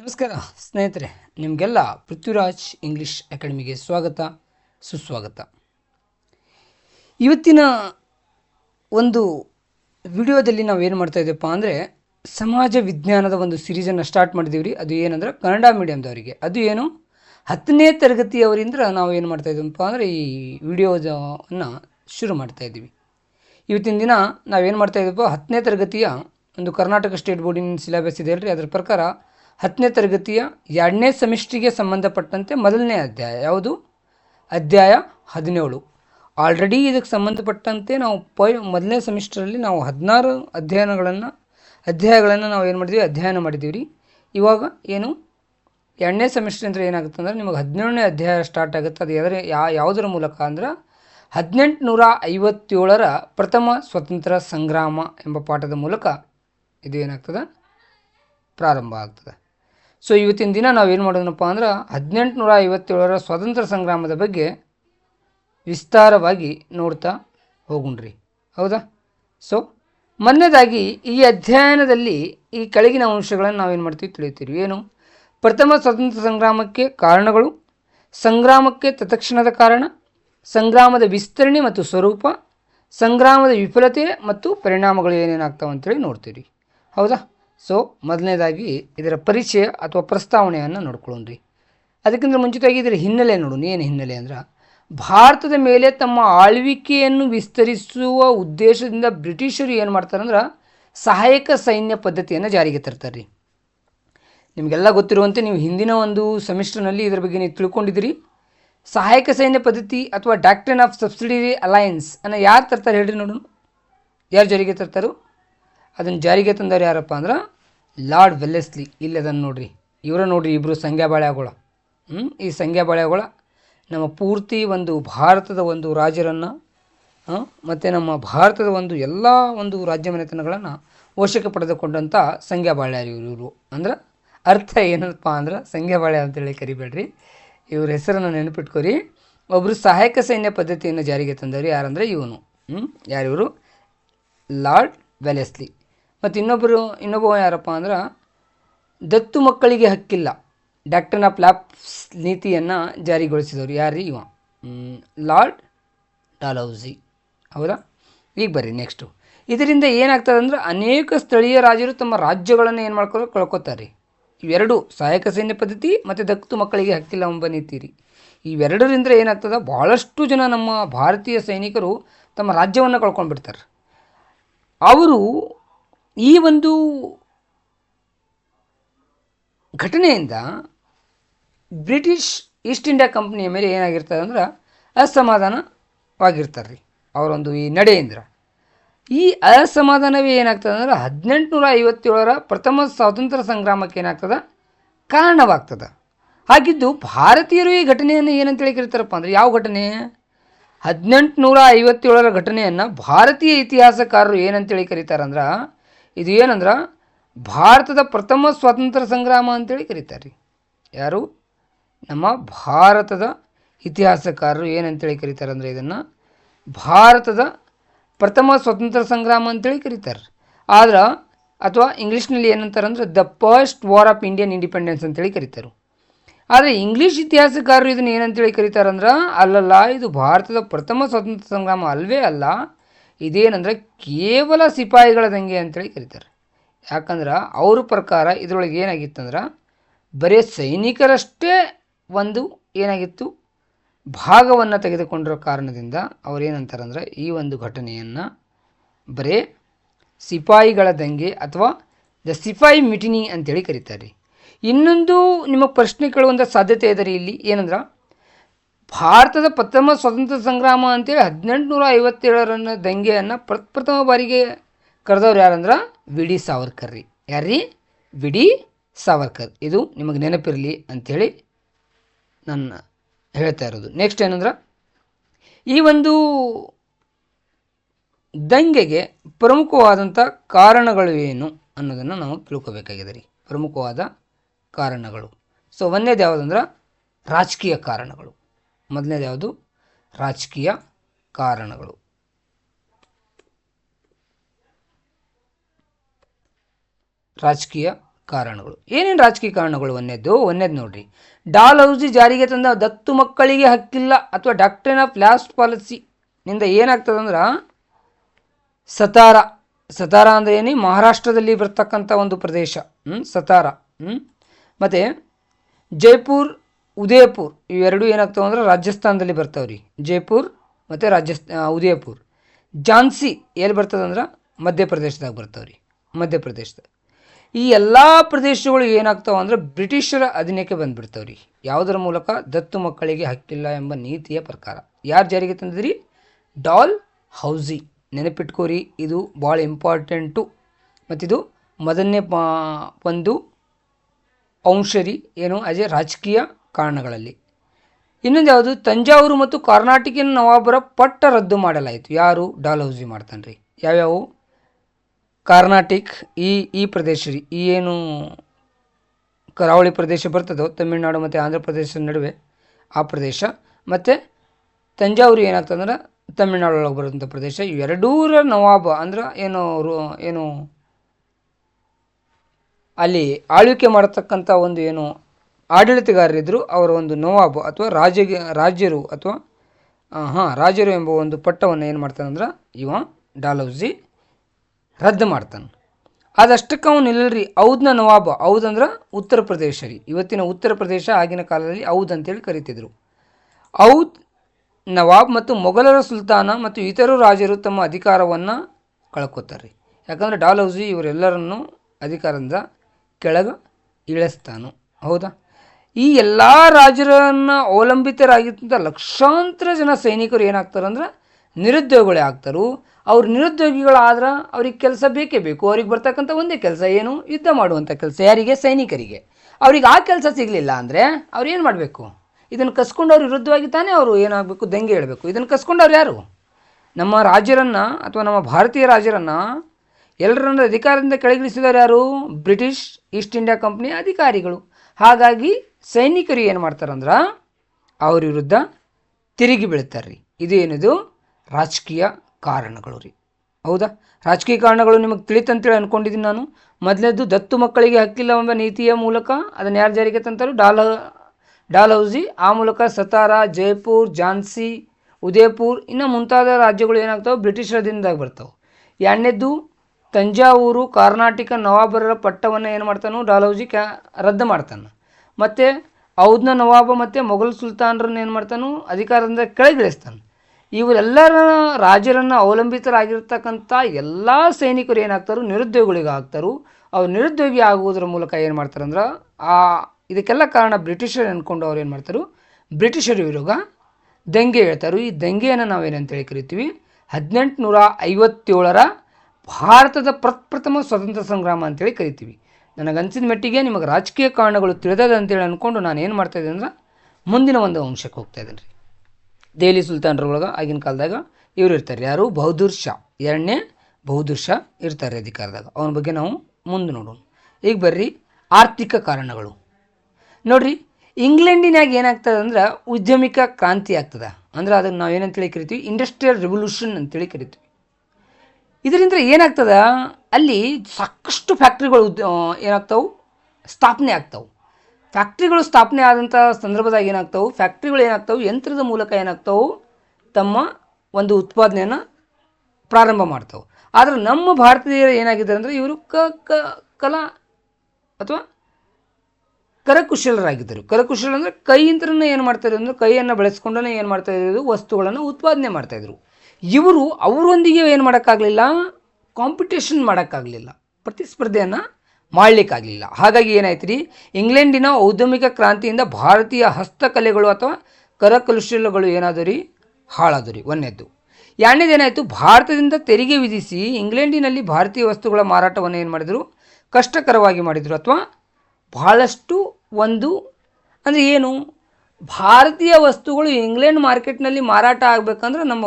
ನಮಸ್ಕಾರ, ಸ್ನೇಹಿತರೆ. ನಿಮಗೆಲ್ಲ ಪೃಥ್ವಿರಾಜ್ ಇಂಗ್ಲಿಷ್ ಅಕಾಡೆಮಿಗೆ ಸ್ವಾಗತ, ಸುಸ್ವಾಗತ. ಇವತ್ತಿನ ಒಂದು ವಿಡಿಯೋದಲ್ಲಿ ನಾವು ಏನು ಮಾಡ್ತಾ ಇದ್ದೀವಪ್ಪ ಅಂದರೆ, ಸಮಾಜ ವಿಜ್ಞಾನದ ಒಂದು ಸಿರೀಸನ್ನು ಸ್ಟಾರ್ಟ್ ಮಾಡಿದ್ದೀವಿ ರೀ ಅದು ಏನಂದ್ರೆ, ಕನ್ನಡ ಮೀಡಿಯಮ್ದವರಿಗೆ ಅದು ಏನು? ಹತ್ತನೇ ತರಗತಿಯವರಿಂದ ನಾವು ಏನು ಮಾಡ್ತಾ ಇದ್ದೀವಪ್ಪ ಅಂದರೆ, ಈ ವಿಡಿಯೋವನ್ನು ಶುರು ಮಾಡ್ತಾ ಇದ್ದೀವಿ. ಇವತ್ತಿನ ದಿನ ನಾವೇನು ಮಾಡ್ತಾ ಇದ್ದೀವಪ್ಪ, ಹತ್ತನೇ ತರಗತಿಯ ಒಂದು ಕರ್ನಾಟಕ ಸ್ಟೇಟ್ ಬೋರ್ಡಿನ ಸಿಲೆಬಸ್ ಇದೆ ಅಲ್ರಿ. ಅದರ ಪ್ರಕಾರ ಹತ್ತನೇ ತರಗತಿಯ ಎರಡನೇ ಸೆಮಿಸ್ಟ್ರಿಗೆ ಸಂಬಂಧಪಟ್ಟಂತೆ ಮೊದಲನೇ ಅಧ್ಯಾಯ. ಯಾವುದು? ಅಧ್ಯಾಯ ಹದಿನೇಳು. ಆಲ್ರೆಡಿ ಇದಕ್ಕೆ ಸಂಬಂಧಪಟ್ಟಂತೆ ನಾವು ಪೈ, ಮೊದಲನೇ ಸೆಮಿಸ್ಟರಲ್ಲಿ ನಾವು ಹದಿನಾರು ಅಧ್ಯಯನಗಳನ್ನು, ಅಧ್ಯಾಯಗಳನ್ನು ನಾವು ಏನು ಮಾಡಿದ್ದೀವಿ ಅಧ್ಯಯನ ಮಾಡಿದ್ದೀವಿ ರೀ ಇವಾಗ ಏನು? ಎರಡನೇ ಸೆಮಿಸ್ಟರ್ ಅಂದರೆ ಏನಾಗುತ್ತೆ ಅಂದ್ರೆ ನಿಮಗೆ ಹದಿನೇಳನೇ ಅಧ್ಯಾಯ ಸ್ಟಾರ್ಟ್ ಆಗುತ್ತೆ. ಅದು ಯಾವ ಯಾವುದರ ಮೂಲಕ ಅಂದ್ರೆ ಹದಿನೆಂಟುನೂರ ಐವತ್ತೇಳರ ಪ್ರಥಮ ಸ್ವತಂತ್ರ ಸಂಗ್ರಾಮ ಎಂಬ ಪಾಠದ ಮೂಲಕ ಇದು ಏನಾಗ್ತದೆ? ಪ್ರಾರಂಭ ಆಗ್ತದೆ. ಸೊ ಇವತ್ತಿನ ದಿನ ನಾವೇನು ಮಾಡೋಣಪ್ಪ ಅಂದ್ರೆ ಹದಿನೆಂಟುನೂರ ಐವತ್ತೇಳರ ಸ್ವಾತಂತ್ರ್ಯ ಸಂಗ್ರಾಮದ ಬಗ್ಗೆ ವಿಸ್ತಾರವಾಗಿ ನೋಡ್ತಾ ಹೋಗುಣ್ರಿ. ಹೌದಾ? ಸೊ ಮೊನ್ನೆದಾಗಿ ಈ ಅಧ್ಯಯನದಲ್ಲಿ ಈ ಕೆಳಗಿನ ಅಂಶಗಳನ್ನು ನಾವೇನು ಮಾಡ್ತೀವಿ ತಿಳಿಯುತ್ತೀವಿ ಏನು? ಪ್ರಥಮ ಸ್ವಾತಂತ್ರ್ಯ ಸಂಗ್ರಾಮಕ್ಕೆ ಕಾರಣಗಳು, ಸಂಗ್ರಾಮಕ್ಕೆ ತತ್ಕ್ಷಣದ ಕಾರಣ, ಸಂಗ್ರಾಮದ ವಿಸ್ತರಣೆ ಮತ್ತು ಸ್ವರೂಪ, ಸಂಗ್ರಾಮದ ವಿಫಲತೆ ಮತ್ತು ಪರಿಣಾಮಗಳು ಏನೇನಾಗ್ತಾವಂತೇಳಿ ನೋಡ್ತೀವಿ ಹೌದಾ? ಸೊ ಮೊದಲನೇದಾಗಿ ಇದರ ಪರಿಚಯ ಅಥವಾ ಪ್ರಸ್ತಾವನೆಯನ್ನು ನೋಡ್ಕೊಳ್ಳೋಣ್ರಿ. ಅದಕ್ಕಿಂತ ಮುಂಚಿತವಾಗಿ ಇದರ ಹಿನ್ನೆಲೆ ನೋಡೋಣ ಏನು ಹಿನ್ನೆಲೆ ಅಂದ್ರೆ, ಭಾರತದ ಮೇಲೆ ತಮ್ಮ ಆಳ್ವಿಕೆಯನ್ನು ವಿಸ್ತರಿಸುವ ಉದ್ದೇಶದಿಂದ ಬ್ರಿಟಿಷರು ಏನು ಮಾಡ್ತಾರಂದ್ರೆ, ಸಹಾಯಕ ಸೈನ್ಯ ಪದ್ಧತಿಯನ್ನು ಜಾರಿಗೆ ತರ್ತಾರೆ ರೀ ನಿಮಗೆಲ್ಲ ಗೊತ್ತಿರುವಂತೆ ನೀವು ಹಿಂದಿನ ಒಂದು ಸೆಮಿಸ್ಟರ್ನಲ್ಲಿ ಇದರ ಬಗ್ಗೆ ನೀವು ತಿಳ್ಕೊಂಡಿದ್ದೀರಿ. ಸಹಾಯಕ ಸೈನ್ಯ ಪದ್ಧತಿ ಅಥವಾ ಡಾಕ್ಟ್ರಿನ್ ಆಫ್ ಸಬ್ಸಿಡಿರಿ ಅಲಯನ್ಸ್ ಅನ್ನು ಯಾರು ತರ್ತಾರೆ ಹೇಳ್ರಿ ನೋಡೋಣ ಯಾರು ಜಾರಿಗೆ ತರ್ತಾರೋ? ಅದನ್ನು ಜಾರಿಗೆ ತಂದವ್ರು ಯಾರಪ್ಪ ಅಂದ್ರೆ ಲಾರ್ಡ್ ವೆಲ್ಲೆಸ್ಲಿ. ಇಲ್ಲಿ ಅದನ್ನು ನೋಡ್ರಿ. ಇವರ ನೋಡ್ರಿ ಇಬ್ಬರು ಸಂಖ್ಯಾ ಬಾಳೆಗಳು ಈ ಸಂಖ್ಯಾ ಬಾಳೆಗಳು ನಮ್ಮ ಪೂರ್ತಿ ಒಂದು ಭಾರತದ ಒಂದು ರಾಜರನ್ನು ಮತ್ತು ನಮ್ಮ ಭಾರತದ ಒಂದು ಎಲ್ಲ ಒಂದು ರಾಜ್ಯ ಮನೆತನಗಳನ್ನು ವಶಕ್ಕೆ ಪಡೆದುಕೊಂಡಂಥ ಸಂಖ್ಯಾ ಬಾಳೆ ಇವರು ಇವರು. ಅಂದ್ರೆ ಅರ್ಥ ಏನಪ್ಪ ಅಂದ್ರೆ ಸಂಖ್ಯಾ ಬಾಳೆ ಅಂತೇಳಿ ಕರಿಬೇಡ್ರಿ. ಇವ್ರ ಹೆಸರನ್ನು ನೆನಪಿಟ್ಕೊರಿ. ಒಬ್ಬರು ಸಹಾಯಕ ಸೈನ್ಯ ಪದ್ಧತಿಯನ್ನು ಜಾರಿಗೆ ತಂದವರು ಯಾರಂದರೆ ಇವನು. ಹ್ಞೂ ಯಾರಿವರು? ಲಾರ್ಡ್ ವೆಲೆಸ್ಲಿ ಮತ್ತು ಇನ್ನೊಬ್ಬರು ಇನ್ನೊಬ್ಬ ಯಾರಪ್ಪ ಅಂದ್ರೆ, ದತ್ತು ಮಕ್ಕಳಿಗೆ ಹಕ್ಕಿಲ್ಲ. ಡಾಕ್ಟರ್ನ ಪ್ಲಾಪ್ಸ್ ನೀತಿಯನ್ನು ಜಾರಿಗೊಳಿಸಿದವರು ಯಾರು ಇವ? ಲಾರ್ಡ್ ಡಾಲೌಸಿ ಹೌದಾ? ಈಗ ಬರ್ರಿ ನೆಕ್ಸ್ಟು ಇದರಿಂದ ಏನಾಗ್ತದೆ ಅಂದ್ರೆ ಅನೇಕ ಸ್ಥಳೀಯ ರಾಜರು ತಮ್ಮ ರಾಜ್ಯಗಳನ್ನು ಏನು ಮಾಡ್ಕೊಳ್ಳೋ ಕಳ್ಕೊತಾರೆ ಇವೆರಡು ಸಹಾಯಕ ಸೈನ್ಯ ಪದ್ಧತಿ ಮತ್ತು ದತ್ತು ಮಕ್ಕಳಿಗೆ ಹಕ್ಕಿಲ್ಲ ಎಂಬ ನೀತಿ ರೀ. ಇವೆರಡರಿಂದ ಏನಾಗ್ತದೆ ಭಾಳಷ್ಟು ಜನ ನಮ್ಮ ಭಾರತೀಯ ಸೈನಿಕರು ತಮ್ಮ ರಾಜ್ಯವನ್ನು ಕಳ್ಕೊಂಡ್ಬಿಡ್ತಾರೆ ಅವರು ಈ ಒಂದು ಘಟನೆಯಿಂದ ಬ್ರಿಟಿಷ್ ಈಸ್ಟ್ ಇಂಡಿಯಾ ಕಂಪ್ನಿಯ ಮೇಲೆ ಏನಾಗಿರ್ತದೆ ಅಂದ್ರೆ ಅಸಮಾಧಾನವಾಗಿರ್ತಾರೆ ರೀ ಅವರೊಂದು ಈ ನಡೆಯಿಂದ. ಈ ಅಸಮಾಧಾನವೇ ಏನಾಗ್ತದೆ ಅಂದ್ರೆ ಹದಿನೆಂಟುನೂರ ಐವತ್ತೇಳರ ಪ್ರಥಮ ಸ್ವಾತಂತ್ರ್ಯ ಸಂಗ್ರಾಮಕ್ಕೆ ಏನಾಗ್ತದೆ? ಕಾರಣವಾಗ್ತದೆ. ಹಾಗಿದ್ದು ಭಾರತೀಯರು ಈ ಘಟನೆಯನ್ನು ಏನಂತೇಳಿ ಕರೀತಾರಪ್ಪ ಅಂದ್ರೆ ಯಾವ ಘಟನೆ? ಹದಿನೆಂಟುನೂರ ಐವತ್ತೇಳರ ಘಟನೆಯನ್ನು ಭಾರತೀಯ ಇತಿಹಾಸಕಾರರು ಏನಂತೇಳಿ ಕರೀತಾರಂದ್ರೆ ಇದು ಏನಂದ್ರೆ ಭಾರತದ ಪ್ರಥಮ ಸ್ವಾತಂತ್ರ್ಯ ಸಂಗ್ರಾಮ ಅಂತೇಳಿ ಕರೀತಾರೆ ಯಾರು? ನಮ್ಮ ಭಾರತದ ಇತಿಹಾಸಕಾರರು ಏನಂತೇಳಿ ಕರೀತಾರೆ ಅಂದರೆ ಇದನ್ನು ಭಾರತದ ಪ್ರಥಮ ಸ್ವಾತಂತ್ರ್ಯ ಸಂಗ್ರಾಮ ಅಂತೇಳಿ ಕರೀತಾರೆ. ಆದ್ರೆ ಅಥವಾ ಇಂಗ್ಲೀಷ್ನಲ್ಲಿ ಏನಂತಾರೆ ಅಂದರೆ the first war of Indian independence ಅಂತೇಳಿ ಕರೀತಾರೆ. ಆದರೆ ಇಂಗ್ಲೀಷ್ ಇತಿಹಾಸಕಾರರು ಇದನ್ನು ಏನಂತೇಳಿ ಕರೀತಾರಂದ್ರೆ ಅಲ್ಲಲ್ಲ, ಇದು ಭಾರತದ ಪ್ರಥಮ ಸ್ವಾತಂತ್ರ್ಯ ಸಂಗ್ರಾಮ ಅಲ್ವೇ ಅಲ್ಲ ಇದೇನಂದ್ರೆ ಕೇವಲ ಸಿಪಾಯಿಗಳ ದಂಗೆ ಅಂತೇಳಿ ಕರೀತಾರೆ. ಯಾಕಂದ್ರೆ ಅವ್ರ ಪ್ರಕಾರ ಇದರೊಳಗೆ ಏನಾಗಿತ್ತಂದ್ರೆ ಬರೀ ಸೈನಿಕರಷ್ಟೇ ಒಂದು ಏನಾಗಿತ್ತು? ಭಾಗವನ್ನು ತೆಗೆದುಕೊಂಡಿರೋ ಕಾರಣದಿಂದ ಅವರೇನಂತಾರಂದ್ರೆ ಈ ಒಂದು ಘಟನೆಯನ್ನು ಬರೇ ಸಿಪಾಯಿಗಳ ದಂಗೆ ಅಥವಾ ದ ಸಿಪಾಯಿ ಮಿಟಿನಿ ಅಂತೇಳಿ ಕರೀತಾರೆ. ಇನ್ನೊಂದು ನಿಮಗೆ ಪ್ರಶ್ನೆ ಕೇಳುವಂಥ ಸಾಧ್ಯತೆ ಇದೆ ರೀ ಇಲ್ಲಿ. ಏನಂದ್ರೆ ಭಾರತದ ಪ್ರಥಮ ಸ್ವಾತಂತ್ರ್ಯ ಸಂಗ್ರಾಮ ಅಂತೇಳಿ ಹದಿನೆಂಟುನೂರ ಐವತ್ತೇಳರನ್ನ ದಂಗೆಯನ್ನು ಪ್ರಪ್ರಥಮ ಬಾರಿಗೆ ಕರೆದವ್ರು ಯಾರಂದ್ರೆ ವಿ ಡಿ ಸಾವರ್ಕರ್ ರೀ. ಯಾರ್ರೀ? V D Savarkar. ಇದು ನಿಮಗೆ ನೆನಪಿರಲಿ ಅಂಥೇಳಿ ನನ್ನ ಹೇಳ್ತಾ ಇರೋದು. ನೆಕ್ಸ್ಟ್ ಏನಂದ್ರೆ, ಈ ಒಂದು ದಂಗೆಗೆ ಪ್ರಮುಖವಾದಂಥ ಕಾರಣಗಳು ಏನು ಅನ್ನೋದನ್ನು ನಾವು ತಿಳ್ಕೊಬೇಕಾಗಿದೆ ರೀ. ಪ್ರಮುಖವಾದ ಕಾರಣಗಳು. ಸೊ ಒಂದೇದು ಯಾವುದಂದ್ರೆ ರಾಜಕೀಯ ಕಾರಣಗಳು. ಮೊದಲನೇದು ಯಾವುದು? ರಾಜಕೀಯ ಕಾರಣಗಳು. ರಾಜಕೀಯ ಕಾರಣಗಳು. ಏನೇನು ರಾಜಕೀಯ ಕಾರಣಗಳು ಒಂದೇದ್ದು ಒಂದೇದು ನೋಡ್ರಿ. ಡಾಲ್ ಹೌಸಿ ಜಾರಿಗೆ ತಂದ ದತ್ತು ಮಕ್ಕಳಿಗೆ ಹಕ್ಕಿಲ್ಲ ಅಥವಾ ಡಾಕ್ಟ್ರಿನ್ ಆಫ್ ಲಾಸ್ಟ್ ಪಾಲಿಸಿ ನಿಂದ ಏನಾಗ್ತದಂದ್ರೆ, ಸತಾರ. ಸತಾರ ಅಂದರೆ ಏನು? ಮಹಾರಾಷ್ಟ್ರದಲ್ಲಿ ಬರ್ತಕ್ಕಂಥ ಒಂದು ಪ್ರದೇಶ? ಸತಾರ. ಮತ್ತು ಜೈಪುರ್ ಉದಯಪುರ್ ಇವೆರಡೂ ಏನಾಗ್ತಾವೆ ಅಂದ್ರೆ ರಾಜಸ್ಥಾನದಲ್ಲಿ ಬರ್ತಾವೆ ರೀ. ಜೈಪುರ್ ಮತ್ತು ರಾಜಸ್ಥ ಆ, ಉದಯಪುರ್. ಝಾನ್ಸಿ ಎಲ್ಲಿ ಬರ್ತದಂದ್ರೆ ಮಧ್ಯಪ್ರದೇಶದಾಗ ಬರ್ತಾವೆ ರೀ ಮಧ್ಯಪ್ರದೇಶದಾಗ. ಈ ಎಲ್ಲ ಪ್ರದೇಶಗಳು ಏನಾಗ್ತಾವೆ ಅಂದ್ರೆ ಬ್ರಿಟಿಷರ ಅಧೀನಕ್ಕೆ ಬಂದುಬಿಡ್ತಾವೆ ರೀ. ಯಾವುದರ ಮೂಲಕ? ದತ್ತು ಮಕ್ಕಳಿಗೆ ಹಕ್ಕಿಲ್ಲ ಎಂಬ ನೀತಿಯ ಪ್ರಕಾರ. ಯಾರು ಜಾರಿಗೆ ತಂದಿದ್ರಿ? ಡಾಲ್ ಹೌಸಿ. ನೆನಪಿಟ್ಕೋರಿ ಇದು ಭಾಳ ಇಂಪಾರ್ಟೆಂಟು ಮತ್ತಿದು ಮೊದಲನೇ ಒಂದು ಒಂದು ಅಂಶರಿ ಏನು? ಅಜೆ ರಾಜಕೀಯ ಕಾರಣಗಳಲ್ಲಿ. ಇನ್ನೊಂದು ಯಾವುದು? ತಂಜಾವೂರು ಮತ್ತು ಕರ್ನಾಟಕಿನ ನವಾಬರ ಪಟ್ಟ ರದ್ದು ಮಾಡಲಾಯಿತು. ಯಾರು? ಡಾಲ್ಹೌಸಿ ಮಾಡ್ತಾನೆ ರೀ ಯಾವ್ಯಾವು? ಕರ್ನಾಟಿಕ್, ಈ ಈ ಪ್ರದೇಶ ರೀ. ಈ ಏನು ಕರಾವಳಿ ಪ್ರದೇಶ ಬರ್ತದೋ, ತಮಿಳುನಾಡು ಮತ್ತು ಆಂಧ್ರ ಪ್ರದೇಶದ ನಡುವೆ ಆ ಪ್ರದೇಶ. ಮತ್ತು ತಂಜಾವೂರು ಏನಾಗ್ತದಂದ್ರೆ ತಮಿಳ್ನಾಡು ಒಳಗೆ ಬರುವಂಥ ಪ್ರದೇಶ ಇವೆರಡೂರ ನವಾಬ, ಅಂದ್ರೆ ಏನು ರು- ಏನು ಅಲ್ಲಿ ಆಳ್ವಿಕೆ ಮಾಡತಕ್ಕಂಥ ಒಂದು ಏನು ಆಡಳಿತಗಾರರಿದ್ದರು ಅವರ ಒಂದು ನವಾಬ್ ಅಥವಾ ರಾಜ ರಾಜ್ಯರು ಅಥವಾ ಹಾಂ, ರಾಜರು ಎಂಬ ಒಂದು ಪಟ್ಟವನ್ನು ಏನು ಮಾಡ್ತಾನಂದ್ರೆ ಇವ ಡಾಲೌಜಿ ರದ್ದು ಮಾಡ್ತಾನೆ. ಅದಷ್ಟಕ್ಕೆ ಅವನು ಇಲ್ಲರಿ ಔದ್ನ ನವಾಬ. ಔದ್ ಅಂದ್ರೆ ಉತ್ತರ ಪ್ರದೇಶ ರೀ. ಇವತ್ತಿನ ಉತ್ತರ ಪ್ರದೇಶ ಆಗಿನ ಕಾಲದಲ್ಲಿ ಔದ್ ಅಂತೇಳಿ ಕರಿತಿದ್ರು. ಔದ್ ನವಾಬ್ ಮತ್ತು ಮೊಘಲರ ಸುಲ್ತಾನ ಮತ್ತು ಇತರ ರಾಜರು ತಮ್ಮ ಅಧಿಕಾರವನ್ನು ಕಳ್ಕೊತಾರೆ ಯಾಕಂದರೆ ಡಾಲೌಜಿ ಇವರೆಲ್ಲರನ್ನು ಅಧಿಕಾರದಿಂದ ಕೆಳಗೆ ಇಳಿಸ್ತಾನು. ಹೌದಾ? ಈ ಎಲ್ಲ ರಾಜರನ್ನು ಅವಲಂಬಿತರಾಗಿದ್ದಂಥ ಲಕ್ಷಾಂತರ ಜನ ಸೈನಿಕರು ಏನಾಗ್ತಾರಂದ್ರೆ ನಿರುದ್ಯೋಗಿಗಳೇ ಆಗ್ತಾರು. ಅವ್ರು ನಿರುದ್ಯೋಗಿಗಳಾದ್ರೆ ಅವ್ರಿಗೆ ಕೆಲಸ ಬೇಕೇ ಬೇಕು. ಅವ್ರಿಗೆ ಬರ್ತಕ್ಕಂಥ ಒಂದೇ ಕೆಲಸ ಏನು? ಯುದ್ಧ ಮಾಡುವಂಥ ಕೆಲಸ ಯಾರಿಗೆ? ಸೈನಿಕರಿಗೆ. ಅವ್ರಿಗೆ ಆ ಕೆಲಸ ಸಿಗಲಿಲ್ಲ ಅಂದರೆ ಅವ್ರು ಏನು ಮಾಡಬೇಕು? ಇದನ್ನು ಕಸ್ಕೊಂಡವ್ರು ವಿರುದ್ಧವಾಗಿ ತಾನೇ ಅವರು ಏನಾಗಬೇಕು? ದಂಗೆ ಹೇಳಬೇಕು. ಇದನ್ನು ಕಸ್ಕೊಂಡವ್ರು ಯಾರು? ನಮ್ಮ ರಾಜ್ಯರನ್ನು ಅಥವಾ ನಮ್ಮ ಭಾರತೀಯ ರಾಜರನ್ನು ಎಲ್ಲರನ್ನ ಅಧಿಕಾರದಿಂದ ಕೆಳಗಿಳಿಸಿದವರು ಯಾರು? ಬ್ರಿಟಿಷ್ ಈಸ್ಟ್ ಇಂಡಿಯಾ ಕಂಪ್ನಿಯ ಅಧಿಕಾರಿಗಳು. ಹಾಗಾಗಿ ಸೈನಿಕರು ಏನು ಮಾಡ್ತಾರಂದ್ರೆ ಅವ್ರ ವಿರುದ್ಧ ತಿರುಗಿ ಬೀಳ್ತಾರೆ ರೀ ಇದು ಏನಿದು? ರಾಜಕೀಯ ಕಾರಣಗಳು ರೀ. ಹೌದಾ? ರಾಜಕೀಯ ಕಾರಣಗಳು ನಿಮಗೆ ತಿಳಿತಂತೇಳಿ ಅಂದ್ಕೊಂಡಿದ್ದೀನಿ ನಾನು. ಮೊದಲನೇದು ದತ್ತು ಮಕ್ಕಳಿಗೆ ಹಕ್ಕಿಲ್ಲ ಎಂಬ ನೀತಿಯ ಮೂಲಕ ಅದನ್ನು ಯಾರು ಜಾರಿಗೆ ತಂತಾರೋ? ಡಾಲ್ ಡಾಲ್ಹೌಸಿ ಆ ಮೂಲಕ ಸತಾರ, ಜೈಪುರ್, ಝಾನ್ಸಿ, ಉದಯಪುರ್, ಇನ್ನು ಮುಂತಾದ ರಾಜ್ಯಗಳು ಏನಾಗ್ತಾವೆ? ಬ್ರಿಟಿಷರ ದಿನದಾಗ ಬರ್ತಾವೆ. ಎರಡನೇದ್ದು ತಂಜಾವೂರು, ಕರ್ನಾಟಕ ನವಾಬರರ ಪಟ್ಟವನ್ನು ಏನು ಮಾಡ್ತಾನು? ಡಾಲ್ಹೌಸಿ ಕ್ಯಾ, ರದ್ದು ಮಾಡ್ತಾನೆ. ಮತ್ತು ಔದ್ನ ನವಾಬ ಮತ್ತು ಮೊಘಲ್ ಸುಲ್ತಾನರನ್ನು ಏನು ಮಾಡ್ತಾನು? ಅಧಿಕಾರದಿಂದ ಕೆಳಗಿಳಿಸ್ತಾನೆ. ಇವರೆಲ್ಲರ ರಾಜರನ್ನು ಅವಲಂಬಿತರಾಗಿರ್ತಕ್ಕಂಥ ಎಲ್ಲ ಸೈನಿಕರು ಏನಾಗ್ತಾರೋ? ನಿರುದ್ಯೋಗಿಗಳಿಗೆ ಅವ್ರು ನಿರುದ್ಯೋಗಿ ಆಗುವುದರ ಮೂಲಕ ಏನು ಮಾಡ್ತಾರಂದ್ರೆ, ಆ ಇದಕ್ಕೆಲ್ಲ ಕಾರಣ ಬ್ರಿಟಿಷರು ಅಂದ್ಕೊಂಡು ಅವ್ರು ಏನು ಮಾಡ್ತಾರೆ? ಬ್ರಿಟಿಷರ ವಿರೋಗ ದಂಗೆ ಹೇಳ್ತಾರೆ. ಈ ದಂಗೆಯನ್ನು ನಾವೇನಂತೇಳಿ ಕರಿತೀವಿ? ಹದಿನೆಂಟುನೂರ ಐವತ್ತೇಳರ ಭಾರತದ ಪ್ರಪ್ರಥಮ ಸ್ವತಂತ್ರ ಸಂಗ್ರಾಮ ಅಂತೇಳಿ ಕರಿತೀವಿ. ನನಗನ್ಸಿದ ಮಟ್ಟಿಗೆ ನಿಮಗೆ ರಾಜಕೀಯ ಕಾರಣಗಳು ತಿಳಿದದ ಅಂತೇಳಿ ಅಂದ್ಕೊಂಡು ನಾನು ಏನು ಮಾಡ್ತಾಯಿದ್ದೆ ಅಂದ್ರೆ ಮುಂದಿನ ಒಂದು ಅಂಶಕ್ಕೆ ಹೋಗ್ತಾ ಇದ್ದೀನಿ ರೀ. ದೆಹಲಿ ಸುಲ್ತಾನರೊಳಗೆ ಆಗಿನ ಕಾಲದಾಗ ಇವರು ಇರ್ತಾರೆ. ಯಾರು? ಬಹದ್ದೂರ್ ಶಾ. ಎರಡನೇ ಬಹದ್ದೂರ್ ಶಾ ಇರ್ತಾರೆ ಅಧಿಕಾರದಾಗ. ಅವನ ಬಗ್ಗೆ ನಾವು ಮುಂದೆ ನೋಡೋಣ. ಈಗ ಬರ್ರಿ ಆರ್ಥಿಕ ಕಾರಣಗಳು. ನೋಡ್ರಿ ಇಂಗ್ಲೆಂಡಿನಾಗ ಏನಾಗ್ತದೆ ಅಂದ್ರೆ ಉದ್ಯಮಿಕ ಕ್ರಾಂತಿ ಆಗ್ತದೆ. ಅಂದ್ರೆ ಅದನ್ನು ನಾವು ಏನಂತೇಳಿ ಕರಿತೀವಿ? ಇಂಡಸ್ಟ್ರಿಯಲ್ ರೆವಲ್ಯೂಷನ್ ಅಂತೇಳಿ ಕರಿತೀವಿ. ಇದರಿಂದ ಏನಾಗ್ತದ? ಅಲ್ಲಿ ಸಾಕಷ್ಟು ಫ್ಯಾಕ್ಟ್ರಿಗಳು ಆ, ಸ್ಥಾಪನೆ ಆಗ್ತವೆ. ಫ್ಯಾಕ್ಟ್ರಿಗಳು ಸ್ಥಾಪನೆ ಆದಂಥ ಸಂದರ್ಭದಾಗ ಏನಾಗ್ತವೆ? ಫ್ಯಾಕ್ಟ್ರಿಗಳು ಏನಾಗ್ತವೆ? ಯಂತ್ರದ ಮೂಲಕ ಏನಾಗ್ತವೆ? ತಮ್ಮ ಒಂದು ಉತ್ಪಾದನೆಯನ್ನು ಪ್ರಾರಂಭ ಮಾಡ್ತವೆ. ಆದರೆ ನಮ್ಮ ಭಾರತೀಯರು ಏನಾಗಿದ್ದಾರೆ ಅಂದರೆ ಇವರು ಕ ಕ- ಕಲಾ ಅಥವಾ ಕರಕುಶಲರಾಗಿದ್ದರು. ಕರಕುಶಲ ಅಂದರೆ ಕೈಯಿಂದನೇ ಏನು ಮಾಡ್ತಾಯಿದ್ರು ಅಂದರೆ ಕೈಯನ್ನು ಬಳಸ್ಕೊಂಡೇ ಏನು ಮಾಡ್ತಾಯಿದ್ರು ವಸ್ತುಗಳನ್ನು ಉತ್ಪಾದನೆ ಮಾಡ್ತಾಯಿದ್ರು ಇವರು ಅವರೊಂದಿಗೆ ಏನು ಮಾಡೋಕ್ಕಾಗಲಿಲ್ಲ? ಕಾಂಪಿಟೇಷನ್ ಮಾಡೋಕ್ಕಾಗಲಿಲ್ಲ. ಪ್ರತಿಸ್ಪರ್ಧೆಯನ್ನು ಮಾಡಲಿಕ್ಕಾಗಲಿಲ್ಲ. ಹಾಗಾಗಿ ಏನಾಯ್ತು ರೀ ಇಂಗ್ಲೆಂಡಿನ ಔದ್ಯಮಿಕ ಕ್ರಾಂತಿಯಿಂದ ಭಾರತೀಯ ಹಸ್ತಕಲೆಗಳು ಅಥವಾ ಕರಕುಶಲಗಳು ಏನಾದರೂ? ರೀ ಹಾಳಾದವು ರೀ ಒಂದನೇದ್ದು ಎರಡನೇದು ಏನಾಯಿತು? ಭಾರತದಿಂದ ತೆರಿಗೆ ವಿಧಿಸಿ ಇಂಗ್ಲೆಂಡಿನಲ್ಲಿ ಭಾರತೀಯ ವಸ್ತುಗಳ ಮಾರಾಟವನ್ನು ಏನು ಮಾಡಿದರು? ಕಷ್ಟಕರವಾಗಿ ಮಾಡಿದರು. ಅಥವಾ ಬಹಳಷ್ಟು ಒಂದು ಅಂದರೆ ಏನು? ಭಾರತೀಯ ವಸ್ತುಗಳು ಇಂಗ್ಲೆಂಡ್ ಮಾರ್ಕೆಟ್ನಲ್ಲಿ ಮಾರಾಟ ಆಗಬೇಕಂದ್ರೆ ನಮ್ಮ